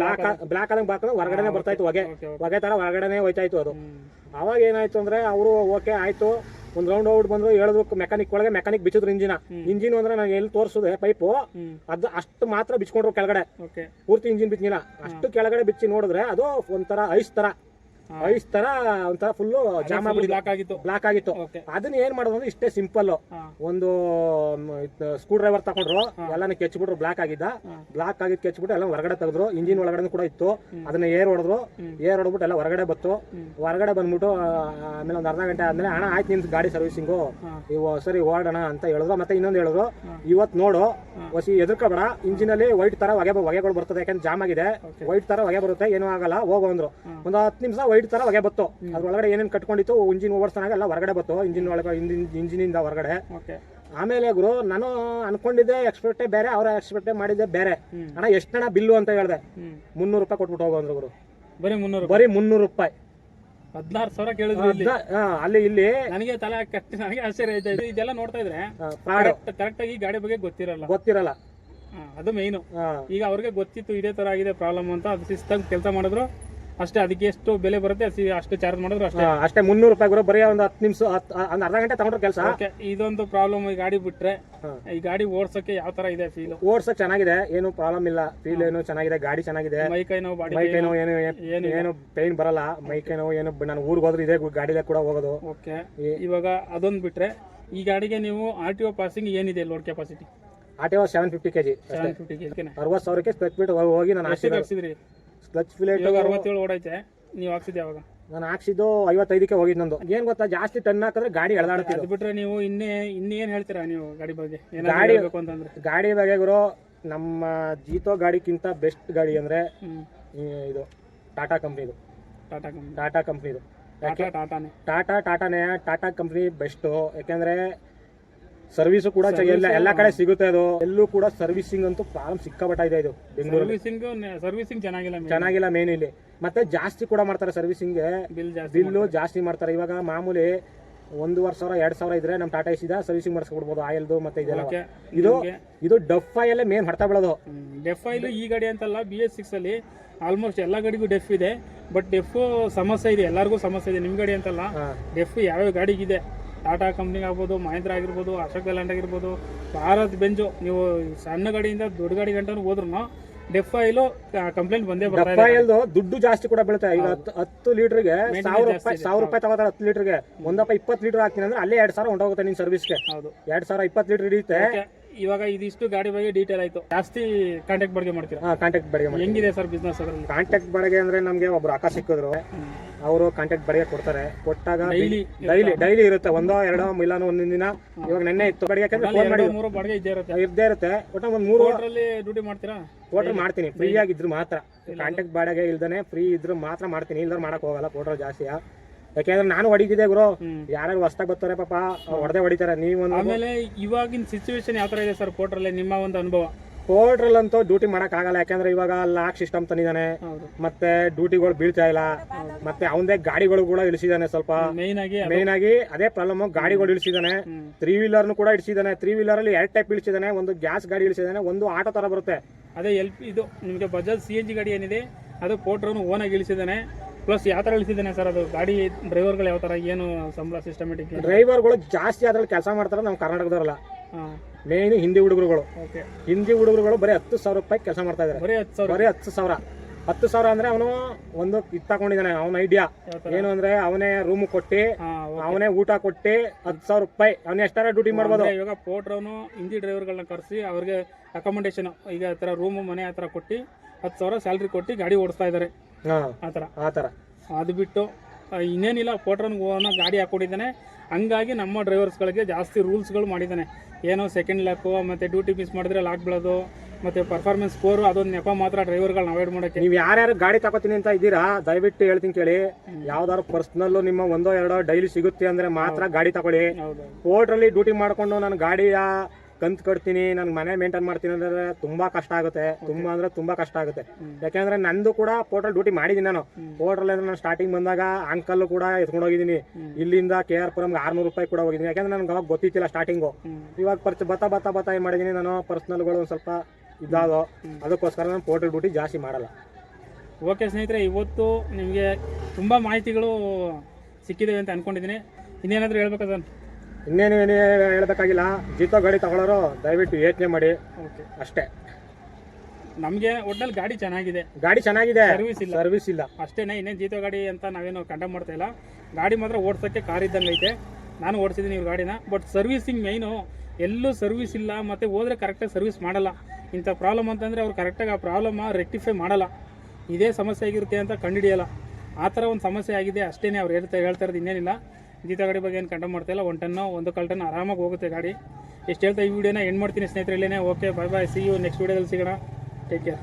ಬ್ಲಾಕ್ ಬ್ಲಾಕ್ ಆದಂಗೆ ಬಾಕ್ ಹೊರಗಡೆ ಬರ್ತಾ ಇತ್ತು ಹೊಗೆ. ಹೊಗೆ ತರ ಹೊರಗಡೆನೆ ಹೋಯ್ತಾ ಇತ್ತು ಅದು. ಅವಾಗ ಏನಾಯ್ತು ಅಂದ್ರೆ ಅವರು ಓಕೆ ಆಯ್ತು. ಒಂದ್ ರೌಂಡ್ ಔಟ್ ಬಂದ್ರು ಹೇಳಿದ್ರು ಮೆಕ್ಯಾನಿಕ್ ಒಳಗೆ ಮೆಕ್ಯಾನಿಕ್ ಬಿಚ್ಚಿದ್ರು ಇಂಜಿನ ಇಂಜಿನ್ ಅಂದ್ರೆ ನಾನು ಎಲ್ಲಿ ತೋರಿಸಿದೆ? ಪೈಪು ಅದು ಅಷ್ಟು ಮಾತ್ರ ಬಿಚ್ಕೊಂಡ್ರು ಕೆಳಗಡೆ. ಪೂರ್ತಿ ಇಂಜಿನ್ ಬಿಚ್ಚಿಲ್ಲ ಅಷ್ಟು ಕೆಳಗಡೆ ಬಿಚ್ಚಿ ನೋಡಿದ್ರೆ ಅದು ಒಂಥರ ಐಸ್ ತರ. ಐಸ್ ತರ ಒಂಥರ ಫುಲ್ ಜಾಮ್ ಆಗ್ಬಿಡಿ ಬ್ಲಾಕ್ ಆಗಿತ್ತು. ಬ್ಲಾಕ್ ಆಗಿತ್ತು. ಅದನ್ನ ಏನ್ ಮಾಡೋದು ಅಂದ್ರೆ ಇಷ್ಟೇ ಸಿಂಪಲ್ ಒಂದು ಸ್ಕ್ರೂ ಡ್ರೈವರ್ ತಗೊಂಡ್ರು ಎಲ್ಲಾನು ಕೆಚ್ಬಿಟ್ರು ಬ್ಲಾಕ್ ಆಗಿದ್ದ. ಬ್ಲಾಕ್ ಆಗಿದ್ ಕೆಚ್ಬಿಟ್ಟು ಎಲ್ಲ ಹೊರಗಡೆ ತೆಗೆದ್ರು. ಇಂಜಿನ್ ಒಳಗಡೆ ಕೂಡ ಇತ್ತು. ಅದನ್ನ ಏರ್ ಹೊಡೆದ್ರು. ಏರ್ ಹೊಡೆದ್ಬಿಟ್ಟು ಎಲ್ಲ ಹೊರಗಡೆ ಬತ್ತು ಹೊರಗಡೆ ಬಂದ್ಬಿಟ್ಟು ಆಮೇಲೆ ಒಂದು ಅರ್ಧ ಗಂಟೆ ಆದ್ಮೇಲೆ ಹಣ ಆಯ್ತು ನಿನ್ ಗಾಡಿ ಸರ್ವಿಸಿಂಗು ಇವು ಸರಿ ಓಡೋಣ ಅಂತ ಹೇಳಿದ್ರು. ಮತ್ತೆ ಇನ್ನೊಂದು ಹೇಳಿದ್ರು ಇವತ್ತು ನೋಡು. ಹೊಸಿ ಎದುರ್ಕೋಬೇಡ. ಇಂಜಿನ್ ಅಲ್ಲಿ ವೈಟ್ ತರ ಹೊಗೆ ಹೊಗೆಗಳು ಬರ್ತದೆ ಯಾಕಂದ್ರೆ ಜಾಮ್ ಆಗಿದೆ. ವೈಟ್ ತರ ಹೊಗೆ ಬರುತ್ತೆ. ಏನೂ ಆಗಲ್ಲ. ಹೋಗು ಅಂದ್ರು. ಒಂದು ಹತ್ತು ನಿಮಿಷ ವೈಟ್ ತರ ಹೊಗೆ ಬತ್ತು. ಅದ್ರೊಳಗಡೆ ಏನೇನು ಕಟ್ಕೊಂಡಿತ್ತು ಇಂಜಿನ್ ಓವರ್ಸನಾಗ ಎಲ್ಲ ಹೊರಗಡೆ ಬತ್ತು ಇಂಜಿನ್ ಒಳಗೆ ಇಂದ ಹೊರಗಡೆ. ಓಕೆ. ಆಮೇಲೆ ಗುರು ನಾನು ಅನ್ಕೊಂಡಿದ್ದೆ ಎಕ್ಸ್ಪೆಕ್ಟೇ ಬೇರೆ ಅವ್ರ ಎಕ್ಸ್ಪೆಕ್ಟೇ ಮಾಡಿದ್ದೆ ಬೇರೆ. ಹಣ ಅಣ್ಣ ಹಣ ಬಿಲ್ಲು ಅಂತ ಹೇಳಿದೆ. ಮುನ್ನೂರು ರೂಪಾಯಿ ಕೊಟ್ಬಿಟ್ಟು ಹೋಗೋ ಅಂದ್ರು ಗುರು. ಬರೀ ಮುನ್ನೂರು ಬರೀ ಮುನ್ನೂರು ರೂಪಾಯಿ. ಹದಿನಾರು ಸಾವಿರ ಕೇಳಿದ್ರು ಅಲ್ಲಿ ಇಲ್ಲಿ. ನನಗೆ ತಲೆ ಕಟ್ಟಿ ನನಗೆ ಆಶ್ಚರ್ಯ ಆಯ್ತಾ ಇದೆ? ಇದೆಲ್ಲ ನೋಡ್ತಾ ಇದ್ರೆ ಕರೆಕ್ಟ್ ಆಗಿ ಗಾಡಿ ಬಗ್ಗೆ ಗೊತ್ತಿರಲ್ಲ. ಗೊತ್ತಿರಲ್ಲ. ಅದು ಮೇಯ್ನು. ಈಗ ಅವ್ರಿಗೆ ಗೊತ್ತಿತ್ತು ಇದೇ ತರ ಆಗಿದೆ ಪ್ರಾಬ್ಲಮ್ ಅಂತ. ಅದು ಶಿಸ್ತಾಗಿ ಕೆಲಸ ಮಾಡಿದ್ರು. ಅಷ್ಟೇ ಅದಕ್ಕೆ ಎಷ್ಟು ಬೆಲೆ ಬರುತ್ತೆ ಅಷ್ಟು- ಚಾರ್ಜ್ ಮಾಡಿದ್ರು ಅಷ್ಟೇ. ಅಷ್ಟೇ ಮುನ್ನೂರು ರೂಪಾಯಿ ಗುರು ಬರೀ ಒಂದು ಹತ್ತು ನಿಮಿಷ ಒಂದು ಅರ್ಧ ಗಂಟೆ ತಗೊಂಡ್ರೆ ಕೆಲಸ. ಇದೊಂದು ಪ್ರಾಬ್ಲಮ್ ಈ ಗಾಡಿ ಬಿಟ್ರೆ ಈ ಗಾಡಿ ಓಡ್ಸೋಕೆ ಯಾವ ತರ ಇದೆ ಫೀಲ್ ಓಡ್ಸಕ್ ಚೆನ್ನಾಗಿದೆ ಏನು ಪ್ರಾಬ್ಲಮ್ ಇಲ್ಲ. ಫೀಲ್ ಏನು ಚೆನ್ನಾಗಿದೆ ಗಾಡಿ ಚೆನ್ನಾಗಿದೆ. ಮೈ ಕೈ ನೋವು ಬಾಡಿ ಮೈ ಕೈ ನೋವು ಏನು. ಏನು ಪೈನ್ ಬರಲ್ಲ. ಮೈ ಕೈ ನೋವು ಏನು ನಾನು ಊರಿಗೆ ಹೋದ್ರೆ ಇದೇ ಗಾಡಿಲೇ ಕೂಡ ಹೋಗೋದು. ಓಕೆ ಇವಾಗ ಅದೊಂದು ಬಿಟ್ರೆ ಈ ಗಾಡಿಗೆ ನೀವು ಆರ್ ಟಿ ಒ ಪಾಸಿಂಗ್ ಏನಿದೆ load capacity R T O seven fifty KG seven fifty ಅರವತ್ತು ಸಾವಿರಕ್ಕೆ ಸ್ಪೆಕ್ಟ್ ಹೋಗಿ ನಾನು ಹಾಕ್ಸಿದ್ರಿ? ಸ್ಕ್ಲಚ್ ಫ್ಲೇಟ್ ಇವಾಗ ಅರವತ್ತೇಳು ಓಡೈತೆ. ನೀವು ಹಾಕ್ಸಿದ್ದೆ ಯಾವಾಗ ನಾನು ಹಾಕ್ಸಿದ್ದು ಐವತ್ತೈದಕ್ಕೆ ಹೋಗಿದ್ದು ನಂದು. ಏನ್ ಗೊತ್ತಾ ಜಾಸ್ತಿ ಟನ್ ಹಾಕಿದ್ರೆ ಗಾಡಿ ಎಳದಾಡ್ತೀವಿ ಅದು ಬಿಟ್ರೆ ನೀವು ಇನ್ನೇ ಇನ್ನೇನು ಹೇಳ್ತೀರಾ ನೀವು ಗಾಡಿ ಬಗ್ಗೆ? ಏನಾದ್ರು ಗಾಡಿ- ಹೇಳ್ಬೇಕು ಅಂತಂದ್ರೆ. ಗಾಡಿ ಬಗ್ಗೆ ಗುರು ನಮ್ಮ ಜೀತೋ ಗಾಡಿಗಿಂತ ಬೆಸ್ಟ್ ಗಾಡಿ ಅಂದ್ರೆ ಹ್ಮ್. ಈ ಇದು ಟಾಟಾ ಕಂಪ್ನಿದು ಟಾಟಾ ಕಂಪ್ನಿ ಟಾಟಾ ಕಂಪ್ನಿದು ಟಾಟಾ ಟಾಟಾನೇ ಟಾಟಾ ಟಾಟಾನೇ ಟಾಟಾ ಕಂಪ್ನಿ ಬೆಸ್ಟು ಯಾಕೆಂದ್ರೆ ಸರ್ವಿಸು ಕೂಡ ಎಲ್ಲ ಎಲ್ಲ ಕಡೆ ಸಿಗುತ್ತೆ ಅದು. ಎಲ್ಲೂ ಕೂಡ ಸರ್ವಿಸಿಂಗ್ ಅಂತೂ ಪ್ರಾಬ್ಲಮ್ ಸಿಕ್ಕಾಬಟ್ಟ ಇದೆ ಇದು ಬೆಂಗಳೂರು ಸರ್ವಿಸಿಂಗ್ ಸರ್ವಿಸಿಂಗ್ ಚೆನ್ನಾಗಿಲ್ಲ ಚೆನ್ನಾಗಿಲ್ಲ ಮೇನ್ ಇಲ್ಲಿ. ಮತ್ತೆ ಜಾಸ್ತಿ ಕೂಡ ಮಾಡ್ತಾರೆ ಸರ್ವಿಸಿಂಗ್ ಬಿಲ್ ಜಾಸ್ತಿ ಬಿಲ್ಲು ಜಾಸ್ತಿ ಮಾಡ್ತಾರೆ. ಇವಾಗ ಮಾಮೂಲಿ ಒಂದೂವರೆ ಸಾವಿರ ಎರಡ್ ಸಾವಿರ ಇದ್ರೆ ನಮ್ಮ ಟಾಟಾ ಇಸಿದ ಸರ್ವಿಸಿಂಗ್ ಮಾಡಿಸ್ಕೊಡ್ಬೋದು ಆಯಿಲ್ದು ಮತ್ತೆ ಇದೆಲ್ಲ. ಇದು ಇದು ಡಫ್ ಆಯಲ್ಲೇ ಮೇನ್ ಹೊಡ್ತಾ ಬಿಡೋದು ಡೆಫ್ ಆಯಿಲ್ ಈ ಗಾಡಿ ಅಂತಲ್ಲ ಬಿ ಎಸ್ ಸಿಕ್ಸ್ ಅಲ್ಲಿ ಆಲ್ಮೋಸ್ಟ್ ಎಲ್ಲ ಗಾಡಿಗೂ ಡೆಫ್ ಇದೆ. ಬಟ್ ಡೆಫ್ ಸಮಸ್ಯೆ ಇದೆ. ಎಲ್ಲರಿಗೂ ಸಮಸ್ಯೆ ಇದೆ. ನಿಮ್ಮ ಗಾಡಿ ಅಂತಲ್ಲ. ಡೆಫ್ ಯಾವ್ಯಾವ ಗಾಡಿಗಿದೆ? ಟಾಟಾ ಕಂಪ್ನಿ ಆಗ್ಬೋದು ಮಹೇಂದ್ರ ಆಗಿರ್ಬೋದು ಅಶೋಕ್ ಲೇಲ್ಯಾಂಡ್ ಆಗಿರ್ಬೋದು ಭಾರತ್ ಬೆಂಜು ನೀವು ಸಣ್ಣ ಗಾಡಿಯಿಂದ ದೊಡ್ಡ ಗಾಡಿ ಗಂಟನೂ ಹೋದ್ರು ಡೆಫ್ ಆಯಿಲು ಕಂಪ್ಲೇಂಟ್ ಬಂದೇ ಬರ್ತಾ ಇದೆ. ದುಡ್ಡು ಜಾಸ್ತಿ ಕೂಡ ಬೀಳುತ್ತೆ. ಈಗ ಹತ್ತು ಹತ್ತು ಲೀಟರ್ಗೆ ಸಾವಿರ ರೂಪಾಯಿ. ಸಾವಿರ ರೂಪಾಯಿ ತಗೋತಾರೆ ಹತ್ತು ಲೀಟರ್ಗೆ. ಒಂದಪ್ಪ ಇಪ್ಪತ್ತು ಲೀಟರ್ ಹಾಕ್ತೀನಿ ಅಂದ್ರೆ ಅಲ್ಲೇ ಎರಡು ಸಾವಿರ ಹೊಂಟೋಗುತ್ತೆ ನಿನ್ನ ಸರ್ವಿಸ್ಗೆ ಹೌದು. ಎರಡು ಸಾವಿರ ಇಪ್ಪತ್ತು ಲೀಟರ್ ಹಿಡಿಯುತ್ತೆ. ಇವಾಗ ಇದಿಷ್ಟು ಗಾಡಿ ಬಗ್ಗೆ ಡೀಟೇಲ್ ಆಯ್ತು. ಜಾಸ್ತಿ ಕಾಂಟ್ಯಾಕ್ಟ್ ಬಾಡಿಗೆ ಮಾಡ್ತೀರಾ? ಹಾ ಕಾಂಟ್ಯಾಕ್ಟ್ ಬಾಡಿಗೆ ಮಾಡಿ ಹೆಂಗಿದೆ ಸರ್ ಬಿಸ್ನೆಸ್ ಅದರಲ್ಲಿ? ಕಾಂಟ್ಯಾಕ್ಟ್ ಬಾಡಿಗೆ ಅಂದ್ರೆ ನಮಗೆ ಒಬ್ರು ಆಕಾಶ ಸಿಕ್ಕಿದ್ರು. ಅವರು ಕಾಂಟ್ಯಾಕ್ಟ್ ಬಾಡಿಗೆ ಕೊಡ್ತಾರೆ. ಕೊಟ್ಟಾಗ ಡೈಲಿ ಡೈಲಿ ಡೈಲಿ ಇರುತ್ತೆ. ಒಂದೋ ಎರಡೋ ಇಲ್ಲಾನು ಒಂದಿನ ದಿನ. ಇವಾಗ ನೆನ್ನೆ ಇತ್ತು. ಬಡಿಗೆ ಯಾಕಂದ್ರೆ ಫೋನ್ ಮಾಡಿ ಮೂರು ಬಾಡಿಗೆ ಇದ್ದೇ ಇರುತ್ತೆ. ಇದ್ದೇ ಇರುತ್ತೆ. ಒಟ್ಟು ಒಂದು ಮೂರು ಅಲ್ಲಿ ಡ್ಯೂಟಿ ಮಾಡ್ತೀರಾ? ಕ್ವಾರ್ಟರ್ ಮಾಡ್ತೀನಿ. ಫ್ರೀ ಆಗಿದ್ರು ಮಾತ್ರ. ಕಾಂಟ್ಯಾಕ್ಟ್ ಬಾಡಿಗೆ ಇಲ್ದೇನೆ ಫ್ರೀ ಇದ್ರು ಮಾತ್ರ ಮಾಡ್ತೀನಿ. ಇಲ್ದ್ರೆ ಮಾಡಕ್ ಹೋಗಲ್ಲ. ಕ್ವಾರ್ಟರ್ ಜಾಸ್ತಿ ಯಾಕೆಂದ್ರೆ ನಾನು ಹೊಡಿತಿದ್ದೆ ಗುರು. ಯಾರು ಹೊಸ್ದಾಗ್ ಬರ್ತಾರೆ ಪಾಪ ಹೊಡೆದೇ ಹೊಡಿತಾರೆ ನೀವು ಆಮೇಲೆ ಇವಾಗಿನ ಸಿಚುವೇಶನ್ ಯಾವ ತರ ಇದೆ ಸರ್ ಕೋರ್ಟ್ರಲ್ಲಿ ನಿಮ್ಮ ಒಂದು ಅನುಭವ. ಕ್ವಾರ್ಟರ್ ಅಂತೂ ಡ್ಯೂಟಿ ಮಾಡಕ್ ಆಗಲ್ಲ. ಯಾಕಂದ್ರೆ ಇವಾಗ ಲಾಕ್ ಸಿಸ್ಟಮ್ ತಂದಿದ್ದಾನೆ. ಮತ್ತೆ ಡ್ಯೂಟಿಗಳು ಬೀಳ್ತಾ ಇಲ್ಲ. ಮತ್ತೆ ಅವಂದೇ ಗಾಡಿಗಳು ಕೂಡ ಇಳಿಸಿದಾನೆ ಸ್ವಲ್ಪ. ಮೇನ್ ಆಗಿ ಅದು- ಮೇನ್ ಆಗಿ ಅದೇ ಪ್ರಾಬ್ಲಮ್ ಗಾಡಿಗಳು ಇಳಿಸಿದಾನೆ. ತ್ರೀ ವೀಲರ್ನು ಕೂಡ ಇಳಿಸಿದಾನೆ ತ್ರೀ ವೀಲರ್ ಅಲ್ಲಿ ಎರಡು ಟೈಪ್ ಇಳಿಸಿದಾನೆ ಒಂದು ಗ್ಯಾಸ್ ಗಾಡಿ ಇಳಿಸಿದಾನೆ ಒಂದು ಆಟೋ ತರ ಬರುತ್ತೆ. ಅದೇ ಎಲ್ ಇದು ನಿಮಗೆ ಬಜಾಜ್ ಸಿ ಎನ್ ಜಿ ಗಾಡಿ ಏನಿದೆ ಅದು ಪೋರ್ಟ್ರನ್ನು ಓನಾಗಿ ಇಳಿಸಿದ್ದಾನೆ. ಪ್ಲಸ್ ಯಾವ ಥರ ಇಳಿಸಿದ್ದಾನೆ ಸರ್ ಅದು? ಗಾಡಿ ಡ್ರೈವರ್ಗಳು ಯಾವ ಥರ ಏನು ಸಂಬಳ ಸಿಸ್ಟಮೆಟಿಕ್ ಡ್ರೈವರ್ಗಳು ಜಾಸ್ತಿ ಅದ್ರಲ್ಲಿ ಕೆಲಸ ಮಾಡ್ತಾರೆ ನಮ್ಮ ಕರ್ನಾಟಕದವರಲ್ಲ. ಹಾಂ. ಮೇನ್ ಹಿಂದಿ ಹುಡುಗರುಗಳು. ಓಕೆ ಹಿಂದಿ ಹುಡುಗರುಗಳು ಬರೀ ಹತ್ತು ಸಾವಿರ ರೂಪಾಯಿ ಕೆಲಸ ಮಾಡ್ತಾ ಇದಾರೆ. ಬರೀ ಹತ್ತು ಸಾವಿರ? ಬರೀ ಹತ್ತು ಸಾವಿರ. ಹತ್ತು ಸಾವಿರ ಅಂದ್ರೆ ಅವನು ಒಂದು ಇದು ತಗೊಂಡಿದ್ದಾನೆ ಅವನ ಐಡಿಯಾ ಏನು ಅಂದ್ರೆ ಅವನೇ ರೂಮ್ ಕೊಟ್ಟು ಅವನೇ ಊಟ ಕೊಟ್ಟು ಹತ್ತು ಸಾವಿರ ರೂಪಾಯಿ. ಅವನ ಎಷ್ಟಾರ ಡ್ಯೂಟಿ ಮಾಡ್ಬೋದು. ಇವಾಗ ಪೋಟ್ರವನು ಹಿಂದಿ ಡ್ರೈವರ್ಗಳನ್ನ ಕರೆಸಿ ಅವ್ರಿಗೆ ಅಕಾಮಡೇಷನ್ ಈಗ ಆ ಥರ ರೂಮು ಮನೆ ಆ ಥರ ಕೊಟ್ಟು ಹತ್ತು ಸಾವಿರ ಸ್ಯಾಲ್ರಿ ಕೊಟ್ಟು ಗಾಡಿ ಓಡಿಸ್ತಾ ಇದ್ದಾರೆ ಆ ಥರ. ಆ ಥರ. ಅದು ಬಿಟ್ಟು ಇನ್ನೇನಿಲ್ಲ ಪೋಟ್ರನ್ಗೆ ಹೋಗೋಣ ಗಾಡಿ ಹಾಕ್ಕೊಂಡಿದ್ದಾನೆ ಹಂಗಾಗಿ ನಮ್ಮ ಡ್ರೈವರ್ಸ್ಗಳಿಗೆ ಜಾಸ್ತಿ ರೂಲ್ಸ್ಗಳು ಮಾಡಿದ್ದಾನೆ. ಏನೋ ಸೆಕೆಂಡ್ ಲ್ಯಾಕು ಮತ್ತು ಡ್ಯೂಟಿ ಮಿಸ್ ಮಾಡಿದ್ರೆ ಲಾಕ್ ಬೀಳೋದು ಮತ್ತು ಪರ್ಫಾರ್ಮೆನ್ಸ್ ಸ್ಕೋರು ಅದೊಂದು ನೆಪ ಮಾತ್ರ ಡ್ರೈವರ್ಗಳನ್ನ ಅವಾಯ್ಡ್ ಮಾಡೋಕ್ಕೆ. ನೀವು ಯಾರ್ಯಾರು ಗಾಡಿ ತಗೋತೀನಿ ಅಂತ ಇದ್ದೀರಾ? ದಯವಿಟ್ಟು ಹೇಳ್ತೀನಿ ಕೇಳಿ. ಯಾವ್ದಾದ್ರು ಪರ್ಸ್ನಲ್ಲು ನಿಮ್ಮ ಒಂದೋ ಎರಡೋ ಡೈಲಿ ಸಿಗುತ್ತೆ ಅಂದ್ರೆ ಮಾತ್ರ ಗಾಡಿ ತಗೊಳ್ಳಿ. ಹೌದು. ಪೋರ್ಟ್ರಲ್ಲಿ ಡ್ಯೂಟಿ ಮಾಡ್ಕೊಂಡು ನಾನು ಗಾಡಿಯ ಕಂತು ಕಟ್ತೀನಿ ನಾನು ಮನೆ ಮೇಂಟೈನ್ ಮಾಡ್ತೀನಿ ಅಂದ್ರೆ ತುಂಬಾ ಕಷ್ಟ ಆಗುತ್ತೆ. ತುಂಬಾ ಅಂದ್ರೆ ತುಂಬಾ ಕಷ್ಟ ಆಗುತ್ತೆ. ಯಾಕೆಂದ್ರೆ ನಂದು ಕೂಡ ಪೋರ್ಟಲ್ ಡ್ಯೂಟಿ ಮಾಡಿದ್ದೀನಿ ನಾನು. ಪೋರ್ಟಲ್ ಅಂದ್ರೆ ನಾನು ಸ್ಟಾರ್ಟಿಂಗ್ ಬಂದಾಗ ಅಂಕಲ್ ಕೂಡ ಎತ್ಕೊಂಡು ಹೋಗಿದ್ದೀನಿ. ಇಲ್ಲಿಂದ ಕೆ ಆರ್ ಪುರಮ್ಗೆ ಆರ್ನೂರು ರೂಪಾಯಿ ಕೂಡ ಹೋಗಿದ್ದೀನಿ. ಯಾಕಂದ್ರೆ ನನಗೆ ಅವಾಗ ಗೊತ್ತಿತ್ತಿಲ್ಲ ಸ್ಟಾರ್ಟಿಂಗು ಇವಾಗ ಪರ್ಚ ಬತ್ತಾ ಬತ್ತಾ ಬತ್ತಾ ಏನು ಮಾಡಿದ್ದೀನಿ ನಾನು ಪರ್ಸ್ನಲ್ಗಳು ಒಂದು ಸ್ವಲ್ಪ ಇದಾದೋ ಅದಕ್ಕೋಸ್ಕರ ನಾನು ಪೋರ್ಟಲ್ ಡ್ಯೂಟಿ ಜಾಸ್ತಿ ಮಾಡಲ್ಲ. ಓಕೆ ಸ್ನೇಹಿತರೆ ಇವತ್ತು ನಿಮಗೆ ತುಂಬ ಮಾಹಿತಿಗಳು ಸಿಕ್ಕಿದೆ ಅಂತ ಅಂದ್ಕೊಂಡಿದ್ದೀನಿ ಇನ್ನೇನಾದರೂ ಹೇಳ್ಬೇಕು ಸರ್? ಇನ್ನೇನು ಏನೇ ಹೇಳ್ಬೇಕಾಗಿಲ್ಲ ಜೀತೋ ಗಾಡಿ ತಗೊಳ್ಳೋರು ದಯವಿಟ್ಟು ಯೋಚನೆ ಮಾಡಿ. ಓಕೆ ಅಷ್ಟೇ. ನಮಗೆ ಒಟ್ನಲ್ಲಿ ಗಾಡಿ ಚೆನ್ನಾಗಿದೆ. ಗಾಡಿ ಚೆನ್ನಾಗಿದೆ. ಸರ್ವಿಸ್ ಇಲ್ಲ. ಸರ್ವಿಸ್ ಇಲ್ಲ. ಅಷ್ಟೇ ಇನ್ನೇನು ಜೀತೋ ಗಾಡಿ ಅಂತ ನಾವೇನು ಕಂಡಮ್ ಮಾಡ್ತಾ ಇಲ್ಲ. ಗಾಡಿ ಮಾತ್ರ ಓಡಿಸೋಕ್ಕೆ ಕಾರ್ ಇದ್ದಂಗೆ ಐತೆ. ನಾನು ಓಡಿಸಿದ್ದೀನಿ ಇವ್ರ ಗಾಡಿನ. ಬಟ್ ಸರ್ವಿಸಿಂಗ್ ಮೈನು ಎಲ್ಲೂ ಸರ್ವಿಸ್ ಇಲ್ಲ ಮತ್ತು ಹೋದ್ರೆ ಕರೆಕ್ಟಾಗಿ ಸರ್ವಿಸ್ ಮಾಡಲ್ಲ. ಇಂಥ ಪ್ರಾಬ್ಲಮ್ ಅಂತಂದರೆ ಅವ್ರು ಕರೆಕ್ಟಾಗಿ ಆ ಪ್ರಾಬ್ಲಮ್ ರೆಕ್ಟಿಫೈ ಮಾಡಲ್ಲ. ಇದೇ ಸಮಸ್ಯೆ ಆಗಿರುತ್ತೆ ಅಂತ ಕಂಡುಹಿಡಿಯಲ್ಲ ಆ ಥರ ಒಂದು ಸಮಸ್ಯೆ ಆಗಿದೆ ಅಷ್ಟೇ ಅವ್ರು ಹೇಳ್ತಾ ಹೇಳ್ತಾ ಇರೋದು ಇನ್ನೇನಿಲ್ಲ. ಜೀತ ಗಾಡಿ ಬಗ್ಗೆ ಏನು ಕಂಡಮ್ ಮಾಡ್ತಾ ಇಲ್ಲ. ಒನ್ ಟನ್ನು ಒಂದು ಕಲ್ ಟನ್ ಆರಾಮಾಗಿ ಹೋಗುತ್ತೆ ಗಾಡಿ. ಎಷ್ಟು ಹೇಳ್ತಾ ಈ ವಿಡಿಯೋನ ಎಂಡ್ ಮಾಡ್ತೀನಿ ಸ್ನೇಹಿತರೆ, ಇಲ್ಲೇನೆ. Okay bye bye see you next ವೀಡಿಯೋದಲ್ಲಿ ಸಿಗೋಣ. Take care